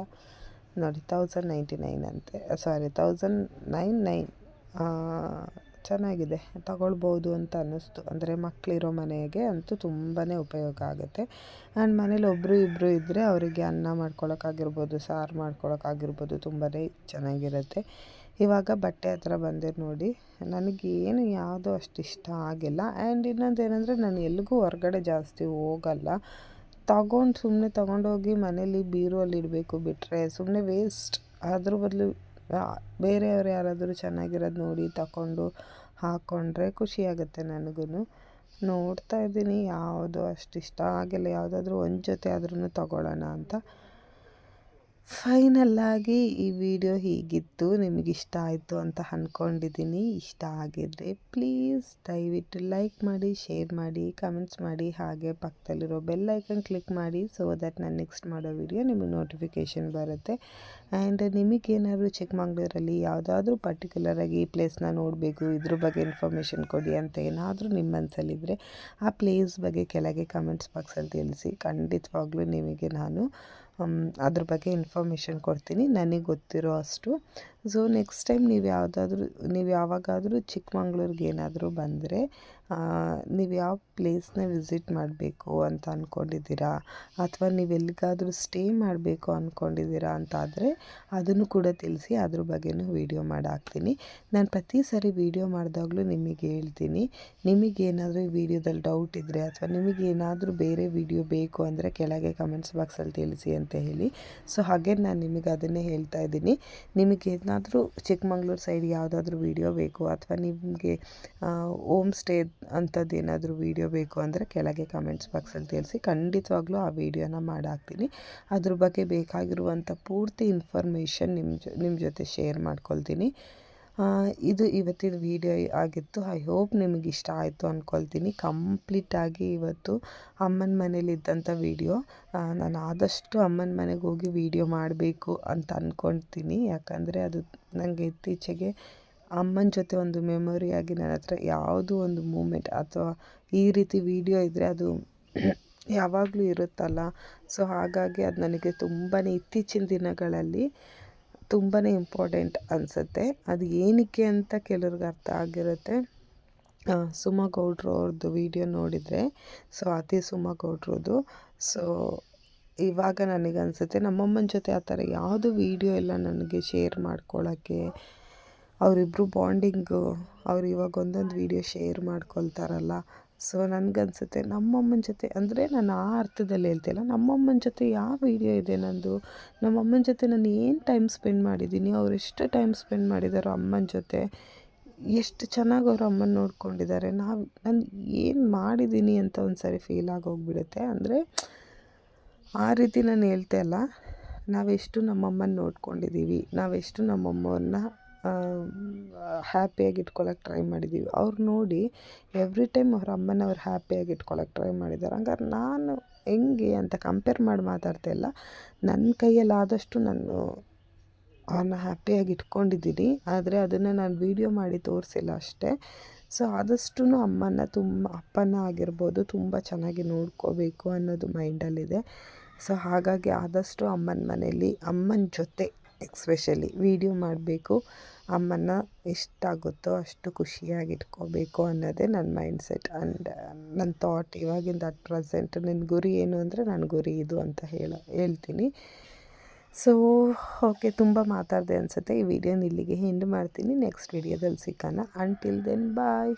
ನೋಡಿ ತೌಸಂಡ್ ನೈಂಟಿ ನೈನ್ ಅಂತೆ ಸಾರಿ ತೌಸಂಡ್ ನೈನ್ ನೈನ್ ಚೆನ್ನಾಗಿದೆ. ತಗೊಳ್ಬೋದು ಅಂತ ಅನ್ನಿಸ್ತು. ಅಂದರೆ ಮಕ್ಕಳಿರೋ ಮನೆಗೆ ಅಂತೂ ತುಂಬಾ ಉಪಯೋಗ ಆಗುತ್ತೆ. ಆ್ಯಂಡ್ ಮನೇಲಿ ಒಬ್ಬರು ಇಬ್ಬರು ಇದ್ದರೆ ಅವರಿಗೆ ಅನ್ನ ಮಾಡ್ಕೊಳಕ್ಕಾಗಿರ್ಬೋದು, ಸಾರು ಮಾಡ್ಕೊಳಕ್ಕಾಗಿರ್ಬೋದು ತುಂಬಾ ಚೆನ್ನಾಗಿರುತ್ತೆ. ಇವಾಗ ಬಟ್ಟೆ ಹತ್ರ ಬಂದೆ ನೋಡಿ. ನನಗೇನು ಯಾವುದೂ ಅಷ್ಟು ಇಷ್ಟ ಆಗಿಲ್ಲ. ಆ್ಯಂಡ್ ಇನ್ನೊಂದು ಏನಂದರೆ ನಾನು ಎಲ್ಲಿಗೂ ಹೊರ್ಗಡೆ ಜಾಸ್ತಿ ಹೋಗಲ್ಲ. ತಗೊಂಡು ಸುಮ್ಮನೆ ತಗೊಂಡೋಗಿ ಮನೇಲಿ ಬೀರುವಲ್ಲಿ ಇಡಬೇಕು ಬಿಟ್ಟರೆ ಸುಮ್ಮನೆ ವೇಸ್ಟ್ ಅದ್ರ ಬದಲು ಬೇರೆಯವ್ರು ಯಾರಾದರೂ ಚೆನ್ನಾಗಿರೋದು ನೋಡಿ ತಗೊಂಡು ಹಾಕ್ಕೊಂಡ್ರೆ ಖುಷಿಯಾಗುತ್ತೆ ನನಗೂ ನೋಡ್ತಾ ಇದ್ದೀನಿ, ಯಾವುದು ಅಷ್ಟು ಇಷ್ಟ ಆಗಿಲ್ಲ. ಯಾವುದಾದ್ರೂ ಒಂದು ಜೊತೆ ಆದ್ರೂ ತಗೊಳ್ಳೋಣ ಅಂತ. ಫೈನಲ್ಲಾಗಿ ಈ ವಿಡಿಯೋ ಹೀಗಿತ್ತು. ನಿಮಗೆ ಇಷ್ಟ ಆಯಿತು ಅಂತ ಅಂದ್ಕೊಂಡಿದ್ದೀನಿ ಇಷ್ಟ ಆಗಿದ್ರೆ ಪ್ಲೀಸ್ ದಯವಿಟ್ಟು ಲೈಕ್ ಮಾಡಿ, ಶೇರ್ ಮಾಡಿ, ಕಮೆಂಟ್ಸ್ ಮಾಡಿ. ಹಾಗೆ ಪಕ್ಕದಲ್ಲಿರೋ ಬೆಲ್ ಐಕನ್ ಕ್ಲಿಕ್ ಮಾಡಿ ಸೊ ದಟ್ ನಾನು ನೆಕ್ಸ್ಟ್ ಮಾಡೋ ವಿಡಿಯೋ ನಿಮಗೆ ನೋಟಿಫಿಕೇಷನ್ ಬರುತ್ತೆ. ಆ್ಯಂಡ್ ನಿಮಗೇನಾದರೂ ಚಿಕ್ಕಮಂಗ್ಳೂರಲ್ಲಿ ಯಾವುದಾದ್ರೂ ಪರ್ಟಿಕ್ಯುಲರಾಗಿ ಈ ಪ್ಲೇಸ್ನ ನೋಡಬೇಕು, ಇದ್ರ ಬಗ್ಗೆ ಇನ್ಫಾರ್ಮೇಷನ್ ಕೊಡಿ ಅಂತ ಏನಾದರೂ ನಿಮ್ಮ ಮನಸ್ಸಲ್ಲಿದ್ದರೆ ಆ ಪ್ಲೇಸ್ ಬಗ್ಗೆ ಕೆಳಗೆ ಕಮೆಂಟ್ಸ್ ಬಾಕ್ಸಲ್ಲಿ ತಿಳಿಸಿ. ಖಂಡಿತವಾಗ್ಲೂ ನಿಮಗೆ ನಾನು ಅದ್ರ ಬಗ್ಗೆ ಇನ್ಫಾರ್ಮೇಷನ್ ಕೊಡ್ತೀನಿ. ನನಗೆ ಗೊತ್ತಿರೋ ಅಷ್ಟು. ಸೊ ನೆಕ್ಸ್ಟ್ ಟೈಮ್ ನೀವು ಯಾವುದಾದ್ರೂ, ನೀವು ಯಾವಾಗಾದರೂ ಚಿಕ್ಕಮಂಗ್ಳೂರಿಗೆ ಏನಾದರೂ ಬಂದರೆ ನೀವು ಯಾವ ಪ್ಲೇಸ್ನ ವಿಸಿಟ್ ಮಾಡಬೇಕು ಅಂತ ಅಂದ್ಕೊಂಡಿದ್ದೀರಾ ಅಥವಾ ನೀವು ಎಲ್ಲಿಗಾದರೂ ಸ್ಟೇ ಮಾಡಬೇಕು ಅಂದ್ಕೊಂಡಿದ್ದೀರಾ ಅಂತಾದರೆ, ಅದನ್ನು ಕೂಡ ತಿಳಿಸಿ ಅದ್ರ ಬಗ್ಗೆನೂ ವೀಡಿಯೋ ಮಾಡಿ ಹಾಕ್ತೀನಿ. ನಾನು ಪ್ರತಿ ಸಾರಿ ವೀಡಿಯೋ ಮಾಡಿದಾಗಲೂ ನಿಮಗೆ ಹೇಳ್ತೀನಿ. ನಿಮಗೇನಾದರೂ ಈ ವಿಡಿಯೋದಲ್ಲಿ ಡೌಟ್ ಇದ್ದರೆ ಅಥವಾ ನಿಮಗೇನಾದರೂ ಬೇರೆ ವಿಡಿಯೋ ಬೇಕು ಅಂದರೆ ಕೆಳಗೆ ಕಮೆಂಟ್ಸ್ ಬಾಕ್ಸಲ್ಲಿ ತಿಳಿಸಿ ಅಂತ ಹೇಳಿ. ಸೊ ಹಾಗೆ ನಾನು ನಿಮಗೆ ಅದನ್ನೇ ಹೇಳ್ತಾ ಇದ್ದೀನಿ. ನಿಮಗೆ ಏನಾದರೂ ಚಿಕ್ಕಮಂಗ್ಳೂರು ಸೈಡ್ ಯಾವುದಾದ್ರೂ ವೀಡಿಯೋ ಬೇಕು ಅಥವಾ ನಿಮಗೆ ಓಮ್ ಸ್ಟೇ ಅಂಥದ್ದು ಏನಾದರೂ ವೀಡಿಯೋ ಬೇಕು ಅಂದರೆ ಕೆಳಗೆ ಕಮೆಂಟ್ಸ್ ಬಾಕ್ಸಲ್ಲಿ ತಿಳಿಸಿ. ಖಂಡಿತವಾಗ್ಲೂ ಆ ವೀಡಿಯೋನ ಮಾಡಾಕ್ತೀನಿ. ಅದ್ರ ಬಗ್ಗೆ ಬೇಕಾಗಿರುವಂಥ ಪೂರ್ತಿ ಇನ್ಫಾರ್ಮೇಷನ್ ನಿಮ್ಮ ಜೊ ನಿಮ್ಮ ಜೊತೆ ಶೇರ್ ಮಾಡ್ಕೊಳ್ತೀನಿ. ಇದು ಇವತ್ತಿನ ವಿಡಿಯೋ ಆಗಿತ್ತು. ಐ ಹೋಪ್ ನಿಮಗೆ ಇಷ್ಟ ಆಯಿತು ಅಂದ್ಕೊಳ್ತೀನಿ ಕಂಪ್ಲೀಟಾಗಿ ಇವತ್ತು ಅಮ್ಮನ ಮನೇಲಿದ್ದಂಥ ವೀಡಿಯೋ ನಾನು ಆದಷ್ಟು ಅಮ್ಮನ ಮನೆಗೆ ಹೋಗಿ ವೀಡಿಯೋ ಮಾಡಬೇಕು ಅಂತ ಅಂದ್ಕೊಳ್ತೀನಿ ಯಾಕಂದರೆ ಅದು ನನಗೆ ಇತ್ತೀಚೆಗೆ ಅಮ್ಮನ ಜೊತೆ ಒಂದು ಮೆಮೊರಿಯಾಗಿ ನನ್ನ ಹತ್ರ ಯಾವುದೋ ಒಂದು ಮೂಮೆಂಟ್ ಅಥವಾ ಈ ರೀತಿ ವಿಡಿಯೋ ಇದ್ದರೆ ಅದು ಯಾವಾಗಲೂ ಇರುತ್ತಲ್ಲ. ಸೊ ಹಾಗಾಗಿ ಅದು ನನಗೆ ತುಂಬಾ ಇತ್ತೀಚಿನ ದಿನಗಳಲ್ಲಿ ತುಂಬಾ ಇಂಪಾರ್ಟೆಂಟ್ ಅನಿಸುತ್ತೆ. ಅದು ಏನಕ್ಕೆ ಅಂತ ಕೆಲವ್ರಿಗೆ ಅರ್ಥ ಆಗಿರುತ್ತೆ. ಸುಮಾ ಗೌಡ್ರು ಅವ್ರದ್ದು ವಿಡಿಯೋ ನೋಡಿದರೆ, ಸೊ ಅದೇ ಸುಮಾ ಗೌಡ್ರದ್ದು. ಸೊ, ಇವಾಗ ನನಗೆ ಅನಿಸುತ್ತೆ, ನಮ್ಮಮ್ಮನ ಜೊತೆ ಆ ಥರ ಯಾವುದು ವೀಡಿಯೋ ಎಲ್ಲ ನನಗೆ ಶೇರ್ ಮಾಡ್ಕೊಳ್ಳೋಕ್ಕೆ ಅವರಿಬ್ಬರು ಬಾಂಡಿಂಗು, ಅವ್ರು ಇವಾಗ ಒಂದೊಂದು ವೀಡಿಯೋ ಶೇರ್ ಮಾಡ್ಕೊಳ್ತಾರಲ್ಲ ಸೊ, ನನಗನ್ಸುತ್ತೆ ನಮ್ಮಮ್ಮನ ಜೊತೆ ಅಂದರೆ ನಾನು ಆ ಅರ್ಥದಲ್ಲಿ ಹೇಳ್ತಿಲ್ಲ ನಮ್ಮಮ್ಮನ ಜೊತೆ ಯಾವ ವೀಡಿಯೋ ಇದೆ ನಂದು? ನಮ್ಮಮ್ಮನ ಜೊತೆ ನಾನು ಏನು ಟೈಮ್ ಸ್ಪೆಂಡ್ ಮಾಡಿದ್ದೀನಿ? ಅವ್ರು ಎಷ್ಟು ಟೈಮ್ ಸ್ಪೆಂಡ್ ಮಾಡಿದಾರೋ ಅಮ್ಮನ ಜೊತೆ ಎಷ್ಟು ಚೆನ್ನಾಗಿ ಅವರು ಅಮ್ಮನ ನೋಡ್ಕೊಂಡಿದ್ದಾರೆ. ನಾವು, ನಾನು ಏನು ಮಾಡಿದ್ದೀನಿ ಅಂತ ಒಂದು ಸಾರಿ ಫೀಲ್ ಆಗೋಗ್ಬಿಡುತ್ತೆ. ಅಂದರೆ ಆ ರೀತಿ ನಾನು ಹೇಳ್ತಾ ಇಲ್ಲ. ನಾವೆಷ್ಟು ನಮ್ಮಮ್ಮನ ನೋಡ್ಕೊಂಡಿದ್ದೀವಿ. ನಾವೆಷ್ಟು ನಮ್ಮಮ್ಮನ್ನ ಹ್ಯಾಪಿಯಾಗಿ ಇಟ್ಕೊಳಕ್ಕೆ ಟ್ರೈ ಮಾಡಿದ್ದೀವಿ ಅವ್ರು ನೋಡಿ ಎವ್ರಿ ಟೈಮ್ ಅವ್ರ ಅಮ್ಮನವ್ರು ಹ್ಯಾಪಿಯಾಗಿ ಇಟ್ಕೊಳಕ್ಕೆ ಟ್ರೈ ಮಾಡಿದ್ದಾರೆ ಹಂಗಾರೆ ನಾನು ಹೆಂಗೆ ಅಂತ ಕಂಪೇರ್ ಮಾಡಿ ಮಾತಾಡ್ತಾ ಇಲ್ಲ. ನನ್ನ ಕೈಯಲ್ಲಿ ಆದಷ್ಟು ನಾನು ಅವ್ರನ್ನ ಹ್ಯಾಪಿಯಾಗಿ ಇಟ್ಕೊಂಡಿದ್ದೀನಿ. ಆದರೆ ಅದನ್ನು ನಾನು ವೀಡಿಯೋ ಮಾಡಿ ತೋರಿಸಿಲ್ಲ ಅಷ್ಟೇ. ಸೊ ಆದಷ್ಟು ಅಮ್ಮನ ತುಂಬ, ಅಪ್ಪನ ಆಗಿರ್ಬೋದು ತುಂಬ ಚೆನ್ನಾಗಿ ನೋಡ್ಕೋಬೇಕು ಅನ್ನೋದು ಮೈಂಡಲ್ಲಿದೆ ಸೊ ಹಾಗಾಗಿ ಆದಷ್ಟು ಅಮ್ಮನ ಮನೇಲಿ, ಅಮ್ಮನ ಜೊತೆ ಎಕ್ಸ್ಪೆಷಲಿ ವೀಡಿಯೋ ಮಾಡಬೇಕು. ಅಮ್ಮನ ಎಷ್ಟಾಗುತ್ತೋ ಅಷ್ಟು ಖುಷಿಯಾಗಿ ಇಟ್ಕೋಬೇಕು ಅನ್ನೋದೇ ನನ್ನ ಮೈಂಡ್ ಸೆಟ್ ಆ್ಯಂಡ್ ನನ್ನ ಥಾಟ್ ಇವಾಗಿಂದ ಅಟ್ ಪ್ರೆಸೆಂಟ್ ನನ್ನ ಗುರಿ ಏನು ಅಂದರೆ ನನ್ನ ಗುರಿ ಇದು ಅಂತ ಹೇಳ, ಹೇಳ್ತೀನಿ. ಸೊ ಓಕೆ ತುಂಬ ಮಾತಾಡಿದೆ ಅನಿಸುತ್ತೆ. ಈ ವಿಡಿಯೋನ ಇಲ್ಲಿಗೆ ಎಂಡ್ ಮಾಡ್ತೀನಿ. ನೆಕ್ಸ್ಟ್ ವಿಡಿಯೋದಲ್ಲಿ ಸಿಕ್ಕೋಣ ಅಂಟಿಲ್ ದೆನ್ ಬಾಯ್